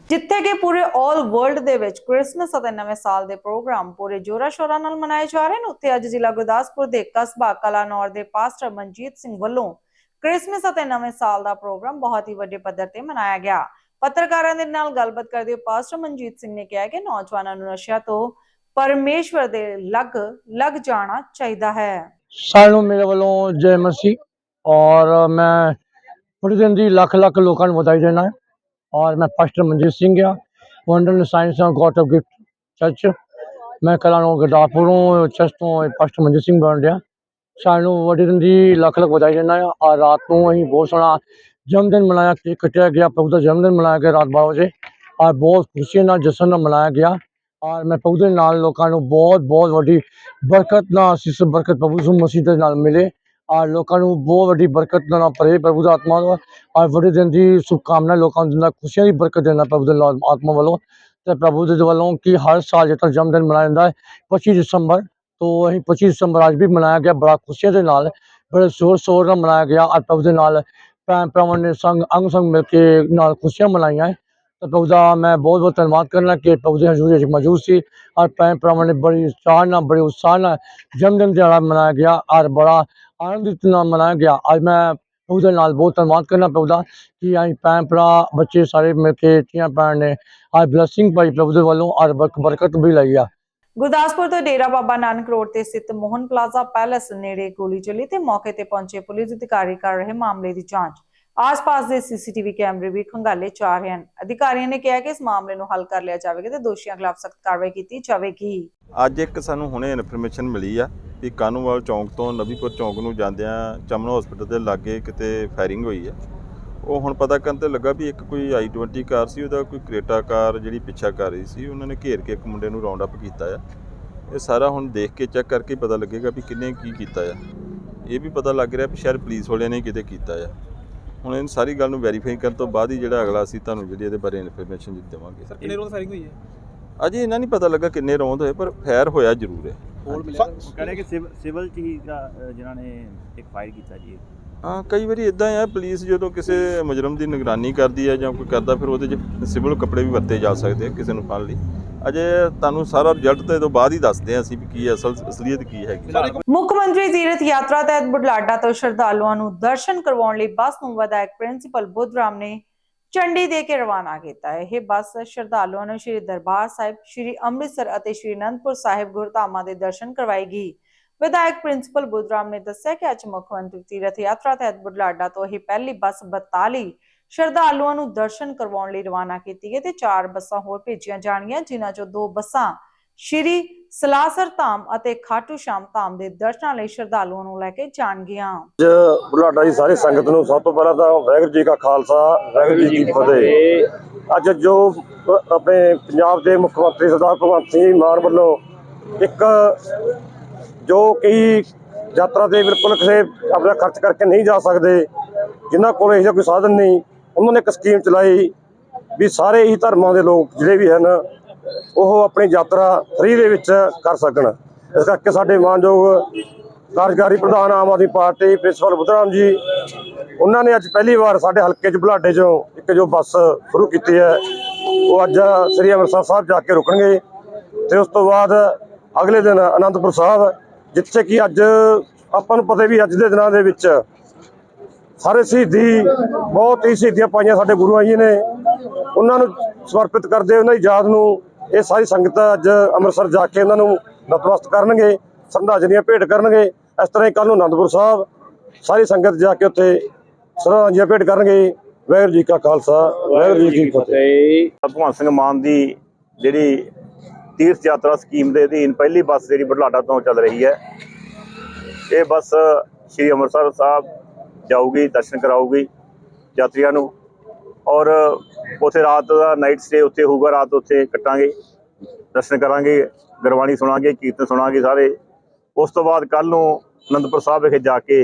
ਜਿੱਥੇ ਕਿ ਪੂਰੇ 올 ਵਰਲਡ ਦੇ ਵਿੱਚ ਕ੍ਰਿਸਮਸ ਅਤੇ ਨਵੇਂ ਸਾਲ ਦੇ ਪ੍ਰੋਗਰਾਮ ਪੂਰੇ ਜੋਰਾ ਸ਼ੋਰਾ ਨਾਲ ਮਨਾਏ ਜਾ ਰਹੇ ਨੇ। ਉੱਥੇ ਅੱਜ ਜ਼ਿਲ੍ਹਾ ਗੁਰਦਾਸਪੁਰ ਦੇ ਕਸਬਾ ਕਲਾਨੌਰ ਦੇ ਪਾਸਟਰ ਮਨਜੀਤ ਸਿੰਘ ਵੱਲੋਂ ਕ੍ਰਿਸਮਸ ਅਤੇ ਨਵੇਂ ਸਾਲ ਦਾ ਪ੍ਰੋਗਰਾਮ ਬਹੁਤ ਹੀ ਵੱਡੇ ਪੱਧਰ ਤੇ ਮਨਾਇਆ ਗਿਆ। ਪੱਤਰਕਾਰਾਂ ਦੇ ਨਾਲ ਗੱਲਬਾਤ ਕਰਦੇ ਹੋਏ ਪਾਸਟਰ ਮਨਜੀਤ ਸਿੰਘ ਨੇ ਕਿਹਾ ਕਿ ਨੌਜਵਾਨਾਂ ਨੂੰ ਨਸ਼ਿਆਂ ਤੋਂ ਪਰਮੇਸ਼ਵਰ ਦੇ ਲੱਗ ਲੱਗ ਜਾਣਾ ਚਾਹੀਦਾ ਹੈ। ਸਾਰਿਆਂ ਮੇਰੇ ਵੱਲੋਂ ਜੈ ਮਸੀਹ ਔਰ ਮੈਂ ਬੜੇ ਦੀ ਲੱਖ ਲੱਖ ਲੋਕਾਂ ਨੂੰ ਵਧਾਈ ਦੇਣਾ ਹੈ। ਔਰ ਮੈਂ ਪਾਸਟਰ ਮਨਜੀਤ ਸਿੰਘ ਆ wondering science and God of gift church. ਮੈਂ ਕਲਾਂ ਨੂੰ ਚਰਚ ਤੋਂ ਇਹ ਪਾਸਟਰ ਮਨਜੀਤ ਸਿੰਘ ਬਣ ਰਿਹਾ। ਸਾਰਿਆਂ ਨੂੰ ਦਿਨ ਦੀ ਲੱਖ ਲੱਖ ਵਧਾਈ ਦੇਣਾ ਆ ਔਰ ਰਾਤ ਨੂੰ ਅਸੀਂ ਬਹੁਤ ਸੋਹਣਾ ਜਨਮ ਦਿਨ ਮਨਾਇਆ, ਕੇਕ ਕੱਟਿਆ ਗਿਆ, ਪ੍ਰਭੂ ਦਾ ਜਨਮ ਦਿਨ ਮਨਾਇਆ ਗਿਆ ਰਾਤ 12 ਵਜੇ। ਔਰ ਬਹੁਤ ਖੁਸ਼ੀ ਨਾਲ ਜਸ਼ਨ ਨਾਲ ਮਨਾਇਆ ਗਿਆ। ਔਰ ਮੈਂ ਪ੍ਰਭੂ ਦੇ ਨਾਲ ਲੋਕਾਂ ਨੂੰ ਬਹੁਤ ਬਹੁਤ ਵੱਡੀ ਬਰਕਤ ਨਾਲ ਅਸੀਸ ਬਰਕਤ ਪ੍ਰਭੂ ਯਿਸੂ ਮਸੀਹ ਦੇ ਨਾਲ ਮਿਲੇ। ਔਰ ਲੋਕਾਂ ਨੂੰ ਬਹੁਤ ਵੱਡੀ ਬਰਕਤ ਨਾਲ ਭਰੇ ਪ੍ਰਭੂ ਦਾ ਆਤਮਾ ਨਾਲ ਔਰ ਵੱਡੇ ਦਿਨ ਦੀ ਸ਼ੁਭਕਾਮਨਾ ਲੋਕਾਂ ਨੂੰ ਦਿੰਦਾ, ਖੁਸ਼ੀਆਂ ਦੀ ਬਰਕਤ ਦੇਣਾ ਪ੍ਰਭੂ ਦੇ ਆਤਮਾ ਵੱਲੋਂ। ਤੇ ਪ੍ਰਭੂ ਦੇ ਵੱਲੋਂ ਕਿ ਹਰ ਸਾਲ ਜਿੱਦਾਂ ਜਨਮ ਦਿਨ ਮਨਾਇਆ ਜਾਂਦਾ ਹੈ 25 ਦਸੰਬਰ, ਤੋਂ ਅਸੀਂ 25 ਦਸੰਬਰ ਅੱਜ ਵੀ ਮਨਾਇਆ ਗਿਆ, ਬੜਾ ਖੁਸ਼ੀਆਂ ਦੇ ਨਾਲ, ਬੜੇ ਜ਼ੋਰ ਸ਼ੋਰ ਨਾਲ ਮਨਾਇਆ ਗਿਆ। ਔਰ ਪ੍ਰਭੂ ਦੇ ਨਾਲ ਭੈਣ ਭਰਾਵਾਂ ਨੇ ਸੰਗ ਅੰਗ ਸੰਗ ਮਿਲ ਕੇ ਨਾਲ ਖੁਸ਼ੀਆਂ ਮਨਾਈਆਂ ਹੈ ਤੇ ਪ੍ਰਭੂ ਦਾ ਮੈਂ ਬਹੁਤ ਬਹੁਤ ਧੰਨਵਾਦ ਕਰਨਾ ਕਿ ਪ੍ਰਭੂ ਦੀ ਹਜ਼ੂਰੀ ਵਿੱਚ ਮੌਜੂਦ ਸੀ ਔਰ ਭੈਣ ਭਰਾਵਾਂ ਨੇ ਬੜੀ ਚਾਅ ਨਾਲ ਬੜੇ ਉਤਸ਼ਾਹ ਨਾਲ ਜਨਮ ਦਿਨ ਦਿਹਾੜਾ ਮਨਾਇਆ ਗਿਆ ਔਰ ਬੜਾ ਆਨੰਦਿਤ ਨਾਲ ਮਨਾਇਆ ਗਿਆ ਅੱਜ ਮੈਂ ਪ੍ਰਭੂ ਦੇ ਨਾਲ ਬਹੁਤ ਧੰਨਵਾਦ ਕਰਨਾ ਪ੍ਰਭੂ ਦਾ ਕਿ ਅਸੀਂ ਭੈਣ ਭਰਾ ਬੱਚੇ ਸਾਰੇ ਮਿਲ ਕੇ ਧੀਆਂ ਭੈਣ ਨੇ ਅੱਜ ਗੁਰਦਾਸਪੁਰ ਤੋਂ ਡੇਰਾ ਬਾਬਾ ਨਾਨਕ ਰੋਡ ਤੇ ਸਥਿਤ ਮੋਹਨ ਪਲਾਜ਼ਾ ਪੈਲੇਸ ਨੇੜੇ ਗੋਲੀ ਚੱਲੀ ਤੇ ਮੌਕੇ ਤੇ ਪਹੁੰਚੇ ਪੁਲਿਸ ਅਧਿਕਾਰੀ ਕਰ ਰਹੇ ਮਾਮਲੇ ਦੀ ਜਾਂਚ। ਆਸ-ਪਾਸ ਦੇ ਸੀਸੀਟੀਵੀ ਕੈਮਰੇ ਵੀ ਖੰਗਾਲੇ ਜਾ ਰਹੇ ਹਨ। ਅਧਿਕਾਰੀਆਂ ਨੇ ਕਿਹਾ ਕਿ ਇਸ ਮਾਮਲੇ ਨੂੰ ਹੱਲ ਕਰ ਲਿਆ ਜਾਵੇਗਾ ਤੇ ਦੋਸ਼ੀਆਂ ਖਿਲਾਫ ਸਖਤ ਕਾਰਵਾਈ ਕੀਤੀ ਜਾਵੇਗੀ। ਅੱਜ ਇੱਕ ਸਾਨੂੰ ਹੁਣੇ ਇਨਫੋਰਮੇਸ਼ਨ ਮਿਲੀ ਆ ਕਿ ਕਾਨੂੰਵਾਲ ਚੌਂਕ ਤੋਂ ਨਵੀਪੁਰ ਚੌਂਕ ਨੂੰ ਜਾਂਦਿਆਂ ਚਮਨ ਹਸਪੀਟਲ ਦੇ ਲਾਗੇ ਕਿਤੇ ਫਾਇਰਿੰਗ ਹੋਈ ਹੈ ਉਹ ਹੁਣ ਪਤਾ ਕਰਨ ਤੇ ਲੱਗਾ ਵੀ ਇੱਕ ਕੋਈ i20 ਕਾਰ ਸੀ ਉਹਦਾ ਕੋਈ ਕ੍ਰੇਟਾ ਕਾਰ ਜਿਹੜੀ ਪਿੱਛਾ ਕਰ ਰਹੀ ਸੀ ਉਹਨਾਂ ਨੇ ਘੇਰ ਕੇ ਇੱਕ ਮੁੰਡੇ ਨੂੰ ਰਾਉਂਡ ਅਪ ਕੀਤਾ ਆ। ਇਹ ਸਾਰਾ ਹੁਣ ਦੇਖ ਕੇ ਚੈੱਕ ਕਰਕੇ ਪਤਾ ਲੱਗੇਗਾ ਵੀ ਕਿੰਨੇ ਕੀ ਕੀਤਾ ਆ। ਇਹ ਵੀ ਪਤਾ ਲੱਗ ਰਿਹਾ ਵੀ ਸ਼ਾਇਦ ਪੁਲਿਸ ਵਾਲਿਆਂ ਨੇ ਕਿਤੇ ਕੀਤਾ ਆ। ਹੁਣ ਇਹ ਸਾਰੀ ਗੱਲ ਨੂੰ ਵੈਰੀਫਾਈ ਕਰਨ ਤੋਂ ਬਾਅਦ ਹੀ ਜਿਹੜਾ ਅਗਲਾ ਅਸੀਂ ਤੁਹਾਨੂੰ ਜਿਹੜੀ ਇਹਦੇ ਬਾਰੇ ਇਨਫੋਰਮੇਸ਼ਨ ਦੇਵਾਂਗੇ। ਸਰ ਕਿੰਨੇ ਰੋਜ਼ ਫਾਇਰਿੰਗ ਹੋਈ ਹੈ? ਅਜੇ ਇਹਨਾਂ ਨਹੀਂ ਪਤਾ ਲੱਗਾ ਕਿੰਨੇ ਰੌਂਦ ਹੋਏ ਪਰ ਫਾਇਰ ਹੋਇਆ ਜ਼ਰੂਰ ਹੈ। ਮਿਲਿਆ ਕਹਿੰਦੇ ਕਿ ਸਿਵ- ਸਿਵਲ ਚ ਹੀ ਦਾ, ਜਿਨ੍ਹਾਂ ਨੇ ਇੱਕ ਫਾਇਰ ਕੀਤਾ ਜੀ ਹਾਂ, ਕਈ ਵਾਰੀ ਇਦਾਂ ਆ, ਪੁਲਿਸ ਜਦੋਂ ਕਿਸੇ ਮੁਜਰਮ ਦੀ ਨਿਗਰਾਨੀ ਕਰਦੀ ਹੈ ਜਾਂ ਕੋਈ ਕਰਦਾ, ਫਿਰ ਉਹਦੇ 'ਚ ਸਿਵਲ ਕੱਪੜੇ ਵੀ ਵਰਤੇ ਜਾ ਸਕਦੇ ਆ ਕਿਸੇ ਨੂੰ ਫੜਨ ਲਈ। ਅਜੇ ਤੁਹਾਨੂੰ ਸਾਰਾ ਰਿਜ਼ਲਟ ਤੇ ਤੋਂ ਬਾਅਦ ਹੀ ਦੱਸਦੇ ਆ ਅਸੀਂ ਵੀ ਕੀ ਅਸਲ, ਅਸਲੀਅਤ ਕੀ ਹੈਗੀ। ਮੁੱਖ ਮੰਤਰੀ ਤੀਰਥ ਯਾਤਰਾ ਤਹਿਤ ਬੁਢਲਾਡਾ ਤੋਂ ਸ਼ਰਧਾਲੂਆਂ ਨੂੰ ਦਰਸ਼ਨ ਕਰਵਾਉਣ ਲਈ ਬੱਸ ਨੂੰ ਵਿਧਾਇਕ ਪ੍ਰਿੰਸੀਪਲ ਬੁੱਧਰਾਮ ਨੇ ਚੰਡੀ ਦੇ ਕੇ ਰਵਾਨਾ ਕੀਤਾ। ਹੈ ਇਹ ਬੱਸ ਸ਼ਰਧਾਲੂਆਂ ਨੂੰ ਸ਼੍ਰੀ ਦਰਬਾਰ ਸਾਹਿਬ, ਸ਼੍ਰੀ ਅੰਮ੍ਰਿਤਸਰ ਅਤੇ ਸ਼੍ਰੀ ਅਨੰਦਪੁਰ ਸਾਹਿਬ ਗੁਰਧਾਮਾਂ ਦੇ ਦਰਸ਼ਨ ਕਰਵਾਏਗੀ। ਵਿਧਾਇਕ ਪ੍ਰਿੰਸੀਪਲ ਬੁੱਧਰਾਮ ਨੇ ਦੱਸਿਆ ਕਿ ਅੱਜ ਮੁੱਖ ਮੰਤਰੀ ਤੀਰਥ ਯਾਤਰਾ ਤਹਿਤ ਬੁਢਲਾਡਾ ਤੋਂ ਇਹ ਪਹਿਲੀ ਬੱਸ 42 ਸ਼ਰਧਾਲੂਆਂ ਨੂੰ ਦਰਸ਼ਨ ਕਰਵਾਉਣ ਲਈ ਰਵਾਨਾ ਕੀਤੀ ਗਈ ਤੇ ਚਾਰ ਬੱਸਾਂ ਹੋਰ ਭੇਜੀਆਂ ਜਾਣਗੀਆਂ, ਜਿਨ੍ਹਾਂ ਚੋਂ ਦੋ ਬੱਸਾਂ ਸ਼੍ਰੀ ਸਲਾਸਰ ਧਾਮ ਅਤੇ ਖਾਟੂ ਸ਼ਾਮ ਧਾਮ ਦੇ ਦਰਸ਼ਨਾਂ ਲਈ ਸ਼ਰਧਾਲੂਆਂ ਨੂੰ ਲੈ ਕੇ ਜਾਣਗੀਆਂ। ਅੱਜ ਬੁਢਲਾਡਾ ਦੀ ਸਾਰੀ ਸੰਗਤ ਨੂੰ ਸਭ ਤੋਂ ਪਹਿਲਾਂ ਤਾਂ ਵਾਹਿਗੁਰੂ ਜੀ ਕਾ ਖਾਲਸਾ, ਵਾਹਿਗੁਰੂ ਜੀ ਕੀ ਫਤਿਹ। ਅੱਜ ਜੋ ਆਪਣੇ ਪੰਜਾਬ ਦੇ ਮੁੱਖ ਮੰਤਰੀ ਸਰਦਾਰ ਭਗਵੰਤ ਸਿੰਘ ਮਾਨ ਵੱਲੋਂ ਇੱਕ ਜੋ ਕਿ ਯਾਤਰਾ ਤੇ ਬਿਲਕੁਲ ਕਿਸੇ ਆਪਣਾ ਖਰਚ ਕਰਕੇ ਨਹੀਂ ਜਾ ਸਕਦੇ, ਜਿਨ੍ਹਾਂ ਕੋਲ ਇਹੋ ਜਿਹਾ ਕੋਈ ਸਾਧਨ ਨਹੀਂ, ਉਹਨਾਂ ਨੇ ਇੱਕ ਸਕੀਮ ਚਲਾਈ ਵੀ ਸਾਰੇ ਹੀ ਧਰਮਾਂ ਦੇ ਲੋਕ ਜਿਹੜੇ ਵੀ ਹਨ, ਉਹ ਆਪਣੀ ਯਾਤਰਾ ਫ੍ਰੀ ਦੇ ਵਿੱਚ ਕਰ ਸਕਣ। ਇਸ ਕਰਕੇ ਸਾਡੇ ਮਾਨਯੋਗ ਕਾਰਜਕਾਰੀ ਪ੍ਰਧਾਨ ਆਮ ਆਦਮੀ ਪਾਰਟੀ ਪ੍ਰਿੰਸੀਪਲ ਬੁੱਧਰਾਮ ਜੀ, ਉਹਨਾਂ ਨੇ ਅੱਜ ਪਹਿਲੀ ਵਾਰ ਸਾਡੇ ਹਲਕੇ 'ਚ ਬੁਲਾਡੇ 'ਚੋਂ ਇੱਕ ਜੋ ਬੱਸ ਸ਼ੁਰੂ ਕੀਤੀ ਹੈ, ਉਹ ਅੱਜ ਸ੍ਰੀ ਅੰਮ੍ਰਿਤਸਰ ਸਾਹਿਬ ਜਾ ਕੇ ਰੁਕਣਗੇ ਤੇ ਉਸ ਤੋਂ ਬਾਅਦ ਅਗਲੇ ਦਿਨ ਅਨੰਦਪੁਰ ਸਾਹਿਬ ਜਿੱਥੇ ਕਿ ਅੱਜ ਆਪਾਂ ਨੂੰ ਪਤਾ ਵੀ ਅੱਜ ਦੇ ਦਿਨਾਂ ਦੇ ਵਿੱਚ ਸਾਰੇ ਸ਼ਹੀਦੀ, ਬਹੁਤ ਹੀ ਸ਼ਹੀਦੀਆਂ ਪਾਈਆਂ ਸਾਡੇ ਗੁਰੂਆਂ ਜੀ ਨੇ। ਉਹਨਾਂ ਨੂੰ ਸਮਰਪਿਤ ਕਰਦੇ ਉਹਨਾਂ ਦੀ ਯਾਦ ਨੂੰ ਇਹ ਸਾਰੀ ਸੰਗਤ ਅੱਜ ਅੰਮ੍ਰਿਤਸਰ ਜਾ ਕੇ ਉਹਨਾਂ ਨੂੰ ਨਤਮਸਤ ਕਰਨਗੇ ਸ਼ਰਧਾਂਜਲੀਆਂ ਭੇਟ ਕਰਨਗੇ, ਇਸ ਤਰ੍ਹਾਂ ਹੀ ਕੱਲ ਨੂੰ ਅਨੰਦਪੁਰ ਸਾਹਿਬ ਸਾਰੀ ਸੰਗਤ ਜਾ ਕੇ ਉੱਥੇ ਸ਼ਰਧਾਂਜਲੀਆਂ ਭੇਟ ਕਰਨਗੇ। ਵਾਹਿਗੁਰੂ ਜੀ ਕਾ ਖਾਲਸਾ, ਵਾਹਿਗੁਰੂ ਜੀ ਕੀ ਫਤਿਹ। ਭਗਵੰਤ ਸਿੰਘ ਮਾਨ ਦੀ ਜਿਹੜੀ ਤੀਰਥ ਯਾਤਰਾ ਸਕੀਮ ਦੇ ਅਧੀਨ ਪਹਿਲੀ ਬੱਸ ਜਿਹੜੀ ਬੁਢਲਾਡਾ ਤੋਂ ਚੱਲ ਰਹੀ ਹੈ। ਇਹ ਬੱਸ ਸ੍ਰੀ ਅੰਮ੍ਰਿਤਸਰ ਸਾਹਿਬ ਜਾਊਗੀ, ਦਰਸ਼ਨ ਕਰਾਊਗੀ ਯਾਤਰੀਆਂ ਨੂੰ ਔਰ ਉੱਥੇ ਰਾਤ ਦਾ ਨਾਈਟ ਸਟੇ ਉੱਥੇ ਹੋਊਗਾ, ਰਾਤ ਉੱਥੇ ਕੱਟਾਂਗੇ, ਦਰਸ਼ਨ ਕਰਾਂਗੇ, ਗੁਰਬਾਣੀ ਸੁਣਾਂਗੇ, ਕੀਰਤਨ ਸੁਣਾਂਗੇ ਸਾਰੇ। ਉਸ ਤੋਂ ਬਾਅਦ ਕੱਲ ਨੂੰ ਅਨੰਦਪੁਰ ਸਾਹਿਬ ਵਿਖੇ ਜਾ ਕੇ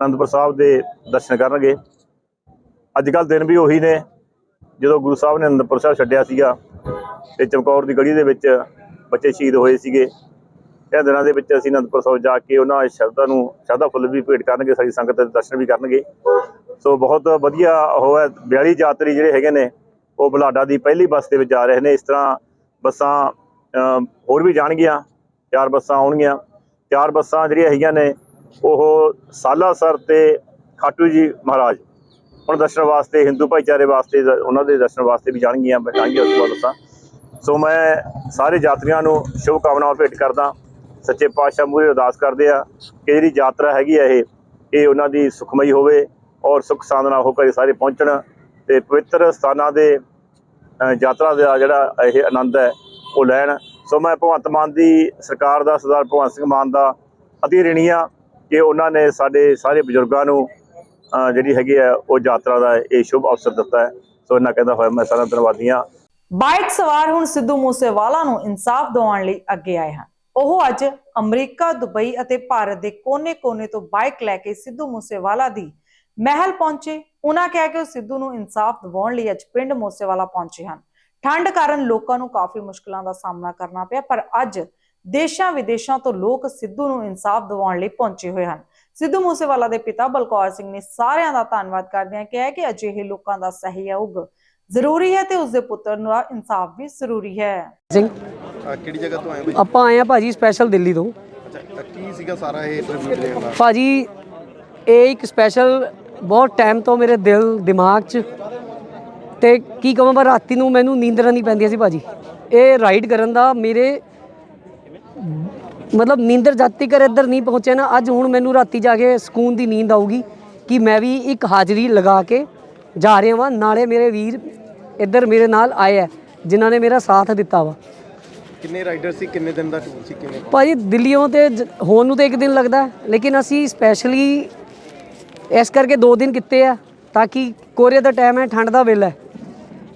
ਅਨੰਦਪੁਰ ਸਾਹਿਬ ਦੇ ਦਰਸ਼ਨ ਕਰਨਗੇ। ਅੱਜ ਕੱਲ ਦਿਨ ਵੀ ਉਹੀ ਨੇ। ਜਦੋਂ ਗੁਰੂ ਸਾਹਿਬ ਨੇ ਅਨੰਦਪੁਰ ਸਾਹਿਬ ਛੱਡਿਆ ਸੀਗਾ ਤੇ ਚਮਕੌਰ ਦੀ ਗੜੀ ਦੇ ਵਿੱਚ ਬੱਚੇ ਸ਼ਹੀਦ ਹੋਏ ਸੀਗੇ। ਇਹ ਦਿਨਾਂ ਦੇ ਵਿੱਚ ਅਸੀਂ ਅਨੰਦਪੁਰ ਸਾਹਿਬ ਜਾ ਕੇ ਉਹਨਾਂ ਸ਼ਬਦਾਂ ਨੂੰ, ਸ਼ਰਧਾ ਫੁੱਲ ਵੀ ਭੇਟ ਕਰਨਗੇ ਸਾਡੀ ਸੰਗਤ ਦੇ ਦਰਸ਼ਨ ਵੀ ਕਰਨਗੇ। ਸੋ ਬਹੁਤ ਵਧੀਆ ਉਹ ਹੈ 42 ਯਾਤਰੀ ਜਿਹੜੇ ਹੈਗੇ ਨੇ, ਉਹ ਬੁਲਾਡਾ ਦੀ ਪਹਿਲੀ ਬੱਸ ਦੇ ਵਿੱਚ ਜਾ ਰਹੇ ਨੇ। ਇਸ ਤਰ੍ਹਾਂ ਬੱਸਾਂ ਹੋਰ ਵੀ ਜਾਣਗੀਆਂ, ਚਾਰ ਬੱਸਾਂ ਆਉਣਗੀਆਂ। ਚਾਰ ਬੱਸਾਂ ਜਿਹੜੀਆਂ ਹੈਗੀਆਂ ਨੇ, ਉਹ ਸਾਲਾਸਰ ਤੇ ਖਾਟੂ ਜੀ ਮਹਾਰਾਜ, ਹੁਣ ਦਰਸ਼ਨ ਵਾਸਤੇ, ਹਿੰਦੂ ਭਾਈਚਾਰੇ ਵਾਸਤੇ, ਉਹਨਾਂ ਦੇ ਦਰਸ਼ਨ ਵਾਸਤੇ ਵੀ ਜਾਣਗੀਆਂ ਜਾਣਗੀਆਂ ਉਸ ਤੋਂ ਬਾਅਦ ਬੱਸਾਂ। ਸੋ ਮੈਂ ਸਾਰੇ ਯਾਤਰੀਆਂ ਨੂੰ ਸ਼ੁਭ ਕਾਮਨਾਵਾਂ ਭੇਟ ਕਰਦਾ। ਸੱਚੇ ਪਾਤਸ਼ਾਹ ਮੂਹਰੇ ਅਰਦਾਸ ਕਰਦੇ ਆ ਕਿ ਜਿਹੜੀ ਯਾਤਰਾ ਹੈਗੀ ਆ ਇਹ ਇਹ ਉਹਨਾਂ ਦੀ ਸੁਖਮਈ ਹੋਵੇ ਔਰ ਸੁਖ ਸਾਧਨਾ ਹੋ ਕੇ ਸਾਰੇ ਪਹੁੰਚਣ ਤੇ ਪਵਿੱਤਰ ਸਥਾਨਾਂ ਦੇ ਯਾਤਰਾ ਦਾ ਜਿਹੜਾ ਇਹ ਆਨੰਦ ਹੈ, ਉਹ ਲੈਣ। ਸੋ ਮੈਂ ਭਗਵੰਤ ਮਾਨ ਦੀ ਸਰਕਾਰ ਦਾ, ਸਰਦਾਰ ਭਗਵੰਤ ਸਿੰਘ ਮਾਨ ਦਾ ਅਤੀ ਰਿਣੀ ਆ ਕਿ ਉਹਨਾਂ ਨੇ ਸਾਡੇ ਸਾਰੇ ਬਜ਼ੁਰਗਾਂ ਨੂੰ ਜਿਹੜੀ ਹੈਗੀ ਆ ਉਹ ਯਾਤਰਾ ਦਾ ਇਹ ਸ਼ੁਭ ਅਵਸਰ ਦਿੱਤਾ ਹੈ। ਸੋ ਇਹਨਾਂ ਕਹਿੰਦਾ ਹੋਇਆ ਮੈਂ ਸਾਰਾ ਧੰਨਵਾਦੀ ਹਾਂ। ਬਾਈਕ ਸਵਾਰ ਹੁਣ ਸਿੱਧੂ ਮੂਸੇਵਾਲਾ ਨੂੰ ਇਨਸਾਫ ਦਿਵਾਉਣ ਲਈ ਅੱਗੇ ਆਏ ਹਨ। ਉਹ ਅੱਜ ਅਮਰੀਕਾ, ਦੁਬਈ ਅਤੇ ਭਾਰਤ ਦੇ ਕੋਨੇ-ਕੋਨੇ ਤੋਂ ਬਾਈਕ ਲੈ ਕੇ ਸਿੱਧੂ ਮੂਸੇਵਾਲਾ ਦੀ ਮਹਿਲ ਪਹੁੰਚੇ। ਉਹਨਾਂ ਕਿਹਾ ਕਿ ਉਹ ਸਿੱਧੂ ਨੂੰ ਇਨਸਾਫ ਦਿਵਾਉਣ ਲਈ ਅੱਜ ਪਿੰਡ ਮੂਸੇਵਾਲਾ ਪਹੁੰਚੇ ਹਨ। ਠੰਡ ਕਾਰਨ ਲੋਕਾਂ ਨੂੰ ਕਾਫੀ ਮੁਸ਼ਕਲਾਂ ਦਾ ਸਾਹਮਣਾ ਕਰਨਾ ਪਿਆ, ਪਰ ਅੱਜ ਦੇਸ਼ਾਂ ਵਿਦੇਸ਼ਾਂ ਤੋਂ ਲੋਕ ਸਿੱਧੂ ਨੂੰ ਇਨਸਾਫ ਦਿਵਾਉਣ ਲਈ ਪਹੁੰਚੇ ਹੋਏ ਹਨ। ਸਿੱਧੂ ਮੂਸੇਵਾਲਾ ਦੇ ਪਿਤਾ ਬਲਕੌਰ ਸਿੰਘ ਨੇ ਸਾਰਿਆਂ ਦਾ ਧੰਨਵਾਦ ਕਰਦਿਆਂ ਕਿਹਾ ਕਿ ਅਜਿਹੇ ਲੋਕਾਂ ਦਾ ਸਹਿਯੋਗ ਜ਼ਰੂਰੀ ਹੈ ਤੇ ਉਸਦੇ ਪੁੱਤਰ ਨੂੰ ਇਨਸਾਫ ਵੀ ਜ਼ਰੂਰੀ ਹੈ। ਸਿੰਘ ਕਿਹੜੀ ਜਗ੍ਹਾ ਤੋਂ ਆਏ ਆਪਾਂ ਆਏ ਆ ਭਾਜੀ ਸਪੈਸ਼ਲ ਦਿੱਲੀ ਤੋਂ। ਅੱਛਾ ਕੀ ਸੀਗਾ ਸਾਰਾ ਇਹ ਟ੍ਰਿਬਿਊਟ ਦੇਣ ਦਾ? ਭਾਜੀ ਇਹ ਇੱਕ ਸਪੈਸ਼ਲ ਬਹੁਤ ਟਾਈਮ ਤੋਂ ਮੇਰੇ ਦਿਲ ਦਿਮਾਗ 'ਚ ਤੇ ਕੀ ਕਹਾਂ ਮੈਂ ਰਾਤੀ ਨੂੰ ਮੈਨੂੰ ਨੀਂਦਰਾਂ ਨਹੀਂ ਪੈਂਦੀਆਂ ਸੀ ਭਾਜੀ। ਇਹ ਰਾਈਡ ਕਰਨ ਦਾ ਮੇਰੇ ਮਤਲਬ ਨੀਂਦਰ ਜਾਤੀ ਕਰ ਇੱਧਰ ਨਹੀਂ ਪਹੁੰਚੇ ਨਾ ਅੱਜ ਹੁਣ ਮੈਨੂੰ ਰਾਤੀ ਜਾ ਕੇ ਸਕੂਨ ਦੀ ਨੀਂਦ ਆਊਗੀ ਕਿ ਮੈਂ ਵੀ ਇੱਕ ਹਾਜ਼ਰੀ ਲਗਾ ਕੇ ਜਾ ਰਿਹਾ ਵਾਂ। ਨਾਲੇ ਮੇਰੇ ਵੀਰ ਇੱਧਰ ਮੇਰੇ ਨਾਲ ਆਏ ਆ ਜਿਨ੍ਹਾਂ ਨੇ ਮੇਰਾ ਸਾਥ ਦਿੱਤਾ ਵਾ। ਕਿੰਨੇ ਰਾਈਡਰ ਸੀ ਕਿੰਨੇ ਦਿਨ ਦਾ ਟੂਰ ਸੀ ਕਿੰਨੇ ਭਾਜੀ ਦਿੱਲੀੋਂ ਤੇ ਜ- ਹੋਣ ਨੂੰ ਤੇ ਇੱਕ ਦਿਨ ਲੱਗਦਾ ਹੈ, ਲੇਕਿਨ ਅਸੀਂ ਸਪੈਸ਼ਲੀ ਇਸ ਕਰਕੇ ਦੋ ਦਿਨ ਕੀਤੇ ਆ ਤਾਂ ਕਿ ਕੋਰੇ ਦਾ ਟਾਈਮ ਹੈ ਠੰਡ ਦਾ ਵੇਲਾ ਹੈ।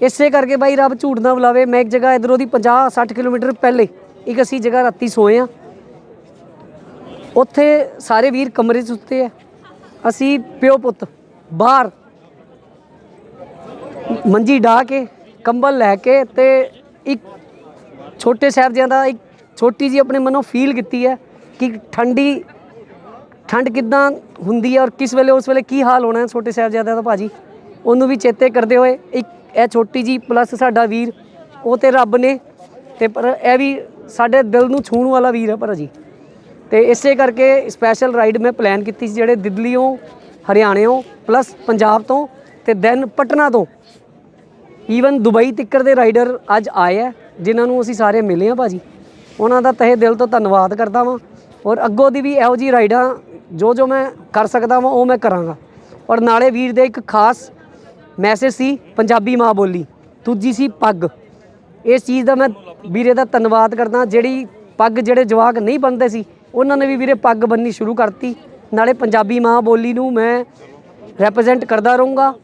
ਇਸੇ ਕਰਕੇ ਬਾਈ ਰੱਬ ਝੂਠ ਨਾ ਬੁਲਾਵੇ ਮੈਂ ਇੱਕ ਜਗ੍ਹਾ ਇਧਰੋਂ ਦੀ 50 60 ਕਿਲੋਮੀਟਰ ਪਹਿਲੇ ਇੱਕ ਅਸੀਂ ਜਗ੍ਹਾ ਰਾਤੀ ਸੋਏ ਆ। ਉੱਥੇ ਸਾਰੇ ਵੀਰ ਕਮਰੇ 'ਚ ਸੁੱਤੇ ਆ। ਅਸੀਂ ਪਿਓ ਪੁੱਤ ਬਾਹਰ ਮੰਜੀ ਢਾ ਕੇ, ਕੰਬਲ ਲੈ ਕੇ ਤੇ ਇੱਕ ਛੋਟੇ ਸਾਹਿਬਜ਼ਾਦਿਆਂ ਦਾ ਇੱਕ ਛੋਟੀ ਜੀ ਆਪਣੇ ਮਨੋਂ ਫੀਲ ਕੀਤੀ ਹੈ ਕਿ ਠੰਡੀ, ਠੰਡ ਕਿੱਦਾਂ ਹੁੰਦੀ ਹੈ ਔਰ ਕਿਸ ਵੇਲੇ ਉਸ ਵੇਲੇ ਕੀ ਹਾਲ ਹੋਣਾ ਹੈ ਛੋਟੇ ਸਾਹਿਬਜ਼ਾਦਿਆਂ ਦਾ ਭਾਜੀ? ਉਹਨੂੰ ਵੀ ਚੇਤੇ ਕਰਦੇ ਹੋਏ ਇੱਕ ਇਹ ਛੋਟੀ ਜੀ ਪਲੱਸ ਸਾਡਾ ਵੀਰ, ਉਹ ਤੇ ਰੱਬ ਨੇ ਤੇ ਪਰ ਇਹ ਵੀ ਸਾਡੇ ਦਿਲ ਨੂੰ ਛੂਹਣ ਵਾਲਾ ਵੀਰ ਹੈ ਭਾਜੀ। ਤੇ ਇਸੇ ਕਰਕੇ ਸਪੈਸ਼ਲ ਰਾਈਡ ਮੈਂ ਪਲਾਨ ਕੀਤੀ ਸੀ ਜਿਹੜੇ ਦਿੱਲੀੋਂ ਹਰਿਆਣਿਓਂ ਪਲੱਸ ਪੰਜਾਬ ਤੋਂ ਤੇ ਦੈਨ ਪਟਨਾ ਤੋਂ ਈਵਨ ਦੁਬਈ ਤਿੱਕਰ ਦੇ ਰਾਈਡਰ ਅੱਜ ਆਏ ਆ, ਜਿਨ੍ਹਾਂ ਨੂੰ ਅਸੀਂ ਸਾਰੇ ਮਿਲੇ ਆ ਭਾਜੀ। ਉਹਨਾਂ ਦਾ ਤਹਿ ਦਿਲ ਤੋਂ ਧੰਨਵਾਦ ਕਰਦਾ ਵਾਂ ਔਰ ਅੱਗੋਂ ਦੀ ਵੀ ਇਹੋ ਜੀ ਰਾਈਡਾਂ ਜੋ ਜੋ ਮੈਂ ਕਰ ਸਕਦਾ ਵਾਂ, ਉਹ ਮੈਂ ਕਰਾਂਗਾ। ਔਰ ਨਾਲੇ ਵੀਰ ਦੇ ਇੱਕ ਖਾਸ ਮੈਸੇਜ ਸੀ, ਪੰਜਾਬੀ ਮਾਂ ਬੋਲੀ, ਦੂਜੀ ਸੀ ਪੱਗ। ਇਸ ਚੀਜ਼ ਦਾ ਮੈਂ ਵੀਰੇ ਦਾ ਧੰਨਵਾਦ ਕਰਦਾ, ਜਿਹੜੀ ਪੱਗ ਜਿਹੜੇ ਜਵਾਕ ਨਹੀਂ ਬੰਨਦੇ ਸੀ, ਉਹਨਾਂ ਨੇ ਵੀ ਵੀਰੇ ਪੱਗ ਬੰਨਣੀ ਸ਼ੁਰੂ ਕਰਤੀ। ਨਾਲੇ ਪੰਜਾਬੀ ਮਾਂ ਬੋਲੀ ਨੂੰ ਮੈਂ ਰਿਪਰੈਜ਼ੈਂਟ ਕਰਦਾ ਰਹੂੰਗਾ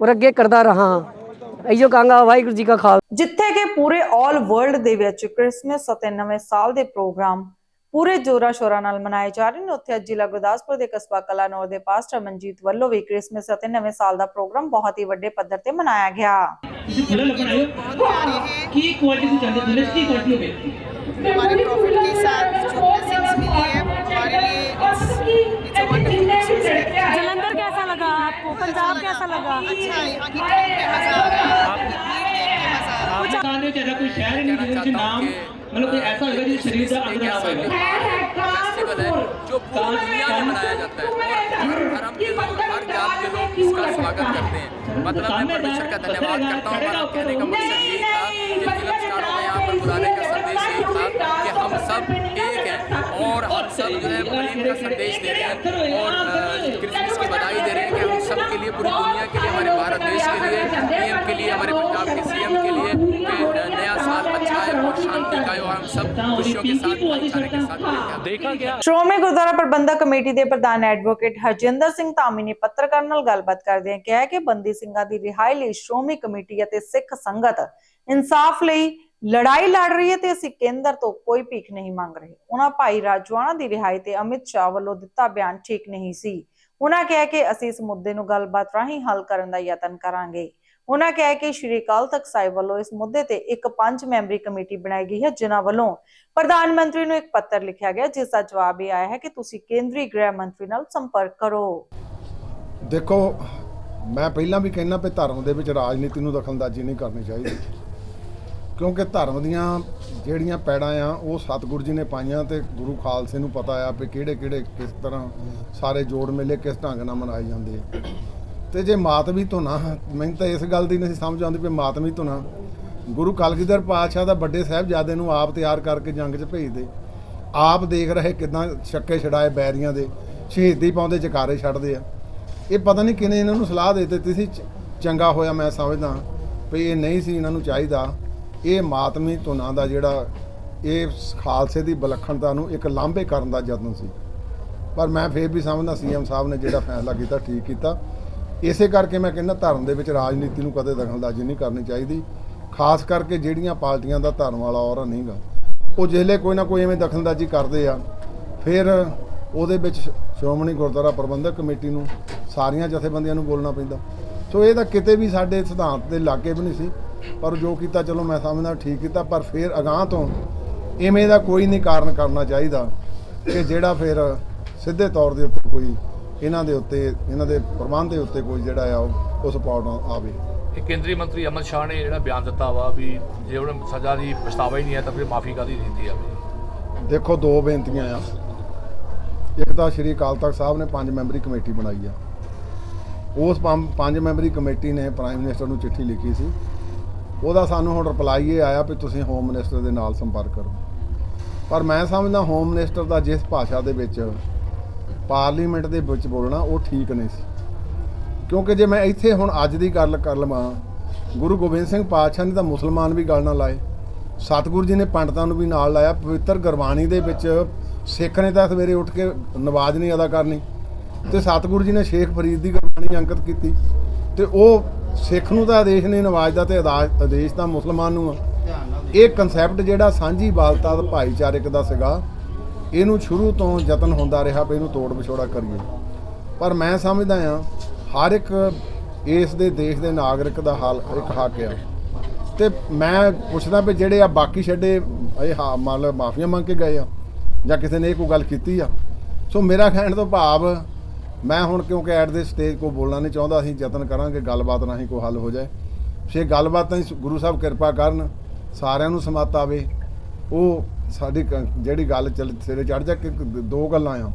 ਔਰ ਅੱਗੇ ਕਰਦਾ ਰਹਾ। ਅਈਓ ਕਹਾਂਗਾ ਵਾਹਿਗੁਰੂ ਜੀ ਕਾ ਖਾਲਸਾ ਜਿੱਥੇ ਕਿ ਪੂਰੇ ਆਲ ਵਰਲਡ ਦੇ ਵਿੱਚ ਕ੍ਰਿਸਮਸ ਅਤੇ ਨਵੇਂ ਸਾਲ ਦੇ ਪ੍ਰੋਗਰਾਮ ਪੂਰੇ ਜੋਰਾ ਸ਼ੋਰਾ ਨਾਲ ਮਨਾਏ ਜਾ ਰਹੇ ਨੇ ਉੱਥੇ ਅੱਜ ਜ਼ਿਲ੍ਹਾ ਗੁਰਦਾਸਪੁਰ ਦੇ ਕਸਬਾ ਕਲਾਨੌਰ ਦੇ ਪਾਸਟਰ ਮਨਜੀਤ ਵੱਲੋਂ ਵੀ ਕ੍ਰਿਸਮਸ ਅਤੇ ਨਵੇਂ ਸਾਲ ਦਾ ਪ੍ਰੋਗਰਾਮ ਬਹੁਤ ਹੀ ਵੱਡੇ ਪੱਧਰ ਤੇ ਮਨਾਇਆ ਗਿਆ ਕੀ क्वालिटी से चलते हैं की क्वालिटी हो गई हमारे प्रॉफिट के साथ जो ब्लेसिंग्स मिली है वो हमारे लिए आ रहा है कुछ आने चाहिए कोई शहर नहीं जिसमें उसके नाम मतलब कोई ऐसा होगा जिस शरीर का अंग नाम होगा जो पूरी दुनिया में मनाया जाता है और हर के लोग हर जात के लोग इसका स्वागत करते हैं मतलब मैं परमेश्वर का धन्यवाद करता हूँ हमारा कहने का मकसद यही था कि फ़िल्म स्टारों में यहाँ पर बुलाने का संदेश यही था कि हम सब एक हैं और हम सब जो है प्रेम का संदेश दे रहे हैं और क्रिसमस की बधाई दे पूरी दुनिया के लिए हमारे भारत देश के लिए पीएम के लिए हमारे पंजाब के सीएम के लिए कि नया साल अच्छा है और शांति का है और हम सब खुशियों के साथ भाईचारे के साथ लेके देखा गया ਸ਼੍ਰੋਮਣੀ ਗੁਰਦੁਆਰਾ ਪ੍ਰਬੰਧਕ ਕਮੇਟੀ ਦੇ ਪ੍ਰਧਾਨ ਐਡਵੋਕੇਟ ਹਰਜਿੰਦਰ ਸਿੰਘ ਧਾਮੀ ਨੇ ਪੱਤਰਕਾਰ ਨਾਲ ਗੱਲਬਾਤ ਕਰਦਿਆਂ ਕਿਹਾ ਕਿ ਬੰਦੀ ਸਿੰਘਾਂ ਦੀ ਰਿਹਾਈ ਲਈ ਸ਼੍ਰੋਮਣੀ ਕਮੇਟੀ ਅਤੇ ਸਿੱਖ ਸੰਗਤ ਇਨਸਾਫ ਲਈ ਲੜਾਈ ਲੜ ਰਹੀ ਹੈ ਤੇ ਅਸੀਂ ਕੇਂਦਰ ਤੋਂ ਕੋਈ ਭੀਖ ਨਹੀਂ ਮੰਗ ਰਹੇ ਉਹਨਾਂ ਭਾਈ ਰਾਜਵਾਨਾ ਦੀ ਰਿਹਾਈ ਤੇ ਅਮਿਤ ਸ਼ਾਹ ਵੱਲੋਂ ਦਿੱਤਾ ਬਿਆਨ ਠੀਕ ਨਹੀਂ ਸੀ ਉਹਨਾਂ ਕਿਹਾ ਕਿ ਅਸੀਂ ਇਸ ਮੁੱਦੇ ਨੂੰ ਗੱਲਬਾਤ ਰਾਹੀਂ ਹੱਲ ਕਰਨ ਦਾ ਯਤਨ ਕਰਾਂਗੇ। ਉਹਨਾਂ ਕਿਹਾ ਕਿ ਸ਼੍ਰੀ ਅਕਾਲ ਤਖਤ ਸਾਹਿਬ ਵੱਲੋਂ ਇਸ ਮੁੱਦੇ ਤੇ ਇੱਕ ਪੰਜ ਮੈਂਬਰੀ ਕਮੇਟੀ ਬਣਾਈ ਗਈ ਹੈ, ਜਿਨ੍ਹਾਂ ਵੱਲੋਂ ਪ੍ਰਧਾਨ ਮੰਤਰੀ ਨੂੰ ਇੱਕ ਪੱਤਰ ਲਿਖਿਆ ਗਿਆ, ਜਿਸ ਦਾ ਜਵਾਬ ਇਹ ਆਇਆ ਹੈ ਕਿ ਤੁਸੀਂ ਕੇਂਦਰੀ ਗ੍ਰਹਿ ਮੰਤਰੀ ਨਾਲ ਸੰਪਰਕ ਕਰੋ। ਦੇਖੋ, ਮੈਂ ਪਹਿਲਾਂ ਵੀ ਕਹਿਣਾ ਵੀ ਧਰਮ ਦੇ ਵਿੱਚ ਰਾਜਨੀਤੀ ਨੂੰ ਦਖਲਅੰਦਾਜ਼ੀ ਨਹੀਂ ਕਰਨੀ ਚਾਹੀਦੀ। ਕਿਉਂਕਿ ਧਰਮ ਦੀਆਂ ਜਿਹੜੀਆਂ ਪੈੜਾਂ ਆ, ਉਹ ਸਤਿਗੁਰੂ ਜੀ ਨੇ ਪਾਈਆਂ ਤੇ ਗੁਰੂ ਖਾਲਸੇ ਨੂੰ ਪਤਾ ਆ ਵੀ ਕਿਹੜੇ ਕਿਹੜੇ ਕਿਸ ਤਰ੍ਹਾਂ ਸਾਰੇ ਜੋੜ ਮੇਲੇ ਕਿਸ ਢੰਗ ਨਾਲ ਮਨਾਏ ਜਾਂਦੇ ਆ। ਤੇ ਜੇ ਮਾਤਮੀ ਧੁਨਾ, ਮੈਨੂੰ ਤਾਂ ਇਸ ਗੱਲ ਦੀ ਨਹੀਂ ਸਮਝ ਆਉਂਦੀ ਵੀ ਮਾਤਵੀ ਧੁਨਾ। ਗੁਰੂ ਕਲਗੀਧਰ ਪਾਤਸ਼ਾਹ ਦਾ ਵੱਡੇ ਸਾਹਿਬਜ਼ਾਦੇ ਨੂੰ ਆਪ ਤਿਆਰ ਕਰਕੇ ਜੰਗ 'ਚ ਭੇਜਦੇ। ਆਪ ਦੇਖ ਰਹੇ ਕਿਦਾਂ ਛੱਕੇ ਛਡਾਏ ਬੈਰੀਆਂ ਦੇ, ਸ਼ਹੀਦੀ ਪਾਉਂਦੇ, ਜਕਾਰੇ ਛੱਡਦੇ ਆ। ਇਹ ਪਤਾ ਨਹੀਂ ਕਿਨੇ ਇਹਨਾਂ ਨੂੰ ਸਲਾਹ ਦੇ ਦਿੱਤੀ ਸੀ ਚੰਗਾ ਹੋਇਆ ਮੈਂ ਸਮਝਦਾ, ਵੀ ਇਹ ਨਹੀਂ ਸੀ ਇਹਨਾਂ ਨੂੰ ਚਾਹੀਦਾ। ਇਹ ਮਾਤਮੀ ਧੁਨਾਂ ਦਾ ਜਿਹੜਾ ਇਹ ਖਾਲਸੇ ਦੀ ਵਿਲੱਖਣਤਾ ਨੂੰ ਇੱਕ ਲਾਂਭੇ ਕਰਨ ਦਾ ਯਤਨ ਸੀ। ਪਰ ਮੈਂ ਫੇਰ ਵੀ ਸਮਝਦਾ, ਸੀਐਮ ਸਾਹਿਬ ਨੇ ਜਿਹੜਾ ਫੈਸਲਾ ਕੀਤਾ, ਠੀਕ ਕੀਤਾ। ਇਸੇ ਕਰਕੇ ਮੈਂ ਕਹਿੰਦਾ ਧਰਮ ਦੇ ਵਿੱਚ ਰਾਜਨੀਤੀ ਨੂੰ ਕਦੇ ਦਖਲਅੰਦਾਜ਼ੀ ਨਹੀਂ ਕਰਨੀ ਚਾਹੀਦੀ। ਖਾਸ ਕਰਕੇ ਜਿਹੜੀਆਂ ਪਾਰਟੀਆਂ ਦਾ ਧਰਮ ਵਾਲਾ ਔਰਾ ਨਹੀਂਗਾ। ਉਹ ਜਿਹਲੇ ਕੋਈ ਨਾ ਕੋਈ ਐਵੇਂ ਦਖਲਅੰਦਾਜ਼ੀ ਕਰਦੇ ਆ। ਫਿਰ ਉਹਦੇ ਵਿੱਚ ਸ਼੍ਰੋਮਣੀ ਗੁਰਦੁਆਰਾ ਪ੍ਰਬੰਧਕ ਕਮੇਟੀ ਨੂੰ ਸਾਰੀਆਂ ਜਥੇਬੰਦੀਆਂ ਨੂੰ ਬੋਲਣਾ ਪੈਂਦਾ। ਸੋ ਇਹ ਤਾਂ ਕਿਤੇ ਵੀ ਸਾਡੇ ਸਿਧਾਂਤ ਦੇ ਲਾਗੇ ਵੀ ਨਹੀਂ ਸੀ। ਪਰ ਜੋ ਕੀਤਾ ਚਲੋ ਮੈਂ ਸਮਝਦਾ ਠੀਕ ਕੀਤਾ ਪਰ ਫਿਰ ਅਗਾਹ ਤੋਂ ਇਵੇਂ ਦਾ ਕੋਈ ਨਹੀਂ ਕਾਰਨ ਕਰਨਾ ਚਾਹੀਦਾ ਕਿ ਜਿਹੜਾ ਫਿਰ ਸਿੱਧੇ ਤੌਰ ਦੇ ਉੱਤੇ ਕੋਈ ਇਹਨਾਂ ਦੇ ਉੱਤੇ ਇਹਨਾਂ ਦੇ ਪ੍ਰਬੰਧ ਦੇ ਉੱਤੇ ਕੋਈ ਜਿਹੜਾ ਆ ਉਹ- ਪਾਉਣਾ ਆਵੇ। ਇਹ ਕੇਂਦਰੀ ਮੰਤਰੀ ਅਮਿਤ ਸ਼ਾਹ ਨੇ ਜਿਹੜਾ ਬਿਆਨ ਦਿੱਤਾ ਵਾ ਵੀ ਜੇ ਉਹਨਾਂ ਸਜ਼ਾ ਦੀ ਪਛਤਾਵਾ ਹੀ ਨਹੀਂ ਹੈ ਤਾਂ ਫਿਰ ਮਾਫੀ ਕਾਦੀ ਦਿੱਤੀ ਜਾਵੇ? ਦੇਖੋ ਦੋ ਬੇਨਤੀਆਂ ਆ। ਇੱਕ ਤਾਂ ਸ਼੍ਰੀ ਅਕਾਲ ਤਖਤ ਸਾਹਿਬ ਨੇ ਪੰਜ ਮੈਂਬਰੀ ਕਮੇਟੀ ਬਣਾਈ ਆ। ਉਸ ਪੰਜ ਪੰਜ ਮੈਂਬਰੀ ਕਮੇਟੀ ਨੇ ਪ੍ਰਾਈਮ ਮਿਨਿਸਟਰ ਨੂੰ ਚਿੱਠੀ ਲਿਖੀ ਸੀ ਉਹਦਾ ਸਾਨੂੰ ਹੁਣ ਰਿਪਲਾਈ ਇਹ ਆਇਆ ਵੀ ਤੁਸੀਂ ਹੋਮ ਮਿਨਿਸਟਰ ਦੇ ਨਾਲ ਸੰਪਰਕ ਕਰੋ। ਪਰ ਮੈਂ ਸਮਝਦਾ ਹੋਮ ਮਿਨਿਸਟਰ ਦਾ ਜਿਸ ਭਾਸ਼ਾ ਦੇ ਵਿੱਚ ਪਾਰਲੀਮੈਂਟ ਦੇ ਵਿੱਚ ਬੋਲਣਾ ਉਹ ਠੀਕ ਨਹੀਂ ਸੀ। ਕਿਉਂਕਿ ਜੇ ਮੈਂ ਇੱਥੇ ਹੁਣ ਅੱਜ ਦੀ ਗੱਲ ਕਰ ਲਵਾਂ, ਗੁਰੂ ਗੋਬਿੰਦ ਸਿੰਘ ਪਾਤਸ਼ਾਹ ਨੇ ਤਾਂ ਮੁਸਲਮਾਨ ਵੀ ਗੱਲ ਨਾਲ ਲਾਏ। ਸਤਿਗੁਰੂ ਜੀ ਨੇ ਪੰਡਤਾਂ ਨੂੰ ਵੀ ਨਾਲ ਲਾਇਆ। ਪਵਿੱਤਰ ਗੁਰਬਾਣੀ ਦੇ ਵਿੱਚ ਸਿੱਖ ਨੇ ਤਾਂ ਸਵੇਰੇ ਉੱਠ ਕੇ ਨਵਾਜ਼ ਨਹੀਂ ਅਦਾ ਕਰਨੀ। ਤੇ ਸਤਿਗੁਰੂ ਜੀ ਨੇ ਸ਼ੇਖ ਫਰੀਦ ਦੀ ਗੁਰਬਾਣੀ ਅੰਕਿਤ ਕੀਤੀ। ਤੇ ਉਹ ਸਿੱਖ ਨੂੰ ਤਾਂ ਆਦੇਸ਼ ਨੇ, ਨਵਾਜ਼ ਦਾ ਤੇ ਆਦੇਸ਼ ਤਾਂ ਮੁਸਲਮਾਨ ਨੂੰ ਆ। ਇਹ ਕਨਸੈਪਟ ਜਿਹੜਾ ਸਾਂਝੀ ਬਾਲਤਾ ਦਾ ਭਾਈਚਾਰਕ ਦਾ ਸੀਗਾ, ਇਹਨੂੰ ਸ਼ੁਰੂ ਤੋਂ ਯਤਨ ਹੁੰਦਾ ਰਿਹਾ ਵੀ ਇਹਨੂੰ ਤੋੜ ਵਿਛੋੜਾ ਕਰੀਏ। ਪਰ ਮੈਂ ਸਮਝਦਾ ਆ ਹਰ ਇੱਕ ਇਸ ਦੇ, ਦੇਸ਼ ਦੇ ਨਾਗਰਿਕ ਦਾ ਹਾਲ ਇੱਕ ਹੱਕ ਆ। ਤੇ ਮੈਂ ਪੁੱਛਦਾ ਵੀ ਜਿਹੜੇ ਆ ਬਾਕੀ ਛੱਡੇ, ਇਹ ਹਾਂ, ਮੰਨ ਮਾਫੀਆਂ ਮੰਗ ਕੇ ਗਏ ਆ, ਜਾਂ ਕਿਸੇ ਨੇ ਇਹ ਕੋਈ ਗੱਲ ਕੀਤੀ ਆ। ਸੋ ਮੇਰਾ ਕਹਿਣ ਤੋਂ ਭਾਵ ਮੈਂ ਹੁਣ ਕਿਉਂਕਿ ਐਟ ਦੇ ਸਟੇਜ ਕੋ ਬੋਲਣਾ ਨਹੀਂ ਚਾਹੁੰਦਾ, ਅਸੀਂ ਯਤਨ ਕਰਾਂਗੇ, ਗੱਲਬਾਤ ਰਾਹੀਂ ਕੋਈ ਹੱਲ ਹੋ ਜਾਏ। ਜੇ ਗੱਲਬਾਤ ਨਹੀਂ ਗੁਰੂ ਸਾਹਿਬ ਕਿਰਪਾ ਕਰਨ, ਸਾਰਿਆਂ ਨੂੰ ਸਮਤ ਆਵੇ। ਉਹ ਸਾਡੀ ਜਿਹੜੀ ਗੱਲ ਚੱਲ, ਸਿਰੇ ਚੜ ਜਾ ਕਿ ਦੋ ਗੱਲਾਂ ਆ।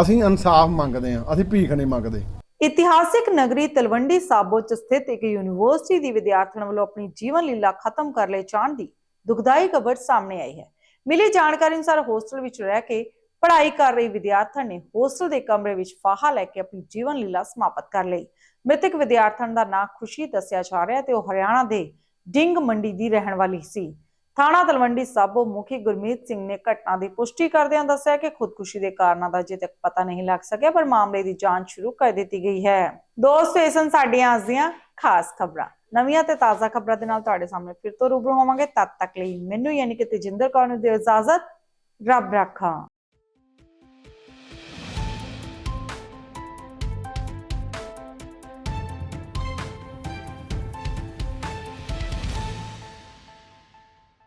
ਅਸੀਂ ਇਨਸਾਫ ਮੰਗਦੇ ਆ, ਅਸੀਂ ਭੀਖ ਨਹੀਂ ਮੰਗਦੇ। ਇਤਿਹਾਸਿਕ ਨਗਰੀ ਤਲਵੰਡੀ ਸਾਬੋ ਚ ਸਥਿਤ ਇੱਕ ਯੂਨੀਵਰਸਿਟੀ ਦੀ ਵਿਦਿਆਰਥਣ ਵੱਲੋਂ ਆਪਣੀ ਜੀਵਨ ਲੀਲਾ ਖਤਮ ਕਰ ਲਏ ਜਾਣ ਦੀ ਦੁਖਦਾਈ ਖਬਰ ਸਾਹਮਣੇ ਆਈ ਹੈ। ਮਿਲੀ ਜਾਣਕਾਰੀ ਅਨੁਸਾਰ ਹੋਸਟਲ ਵਿੱਚ ਰਹਿ ਕੇ ਪੜ੍ਹਾਈ ਕਰ ਰਹੀ ਵਿਦਿਆਰਥਣ ਨੇ ਹੋਸਟਲ ਦੇ ਕਮਰੇ ਵਿੱਚ ਫਾਹਾ ਲੈ ਕੇ ਆਪਣੀ ਜੀਵਨ ਲੀਲਾ ਸਮਾਪਤ ਕਰ ਲਈ। ਮ੍ਰਿਤਕ ਵਿਦਿਆਰਥਣ ਦਾ ਨਾਂ ਖੁਸ਼ੀ ਦੱਸਿਆ ਜਾ ਰਿਹਾ ਤੇ ਉਹ ਹਰਿਆਣਾ ਦੇ ਡਿੰਗ ਮੰਡੀ ਦੀ ਰਹਿਣ ਵਾਲੀ ਸੀ। ਥਾਣਾ ਤਲਵੰਡੀ ਸਾਬੋ ਮੁਖੀ ਗੁਰਮੀਤ ਸਿੰਘ ਨੇ ਘਟਨਾ ਦੀ ਪੁਸ਼ਟੀ ਕਰਦਿਆਂ ਦੱਸਿਆ ਕਿ ਖੁਦਕੁਸ਼ੀ ਦੇ ਕਾਰਨਾਂ ਦਾ ਅਜੇ ਤੱਕ ਪਤਾ ਨਹੀਂ ਲੱਗ ਸਕਿਆ, ਪਰ ਮਾਮਲੇ ਦੀ ਜਾਂਚ ਸ਼ੁਰੂ ਕਰ ਦਿੱਤੀ ਗਈ ਹੈ। ਦੋਸਤੋ ਇਹ ਸਨ ਸਾਡੀਆਂ ਅੱਜ ਦੀਆਂ ਖਾਸ ਖਬਰਾਂ। ਨਵੀਆਂ ਤੇ ਤਾਜ਼ਾ ਖਬਰਾਂ ਦੇ ਨਾਲ ਤੁਹਾਡੇ ਸਾਹਮਣੇ ਫਿਰ ਤੋਂ ਰੂਬਰੂ ਹੋਵਾਂਗੇ। ਤਦ ਤੱਕ ਲਈ ਮੈਨੂੰ ਯਾਨੀ ਕਿ ਤੇਜਿੰਦਰ ਕੌਰ ਨੂੰ ਦਿਓ ਇਜਾਜ਼ਤ। ਰੱਬ ਰਾਖਾ।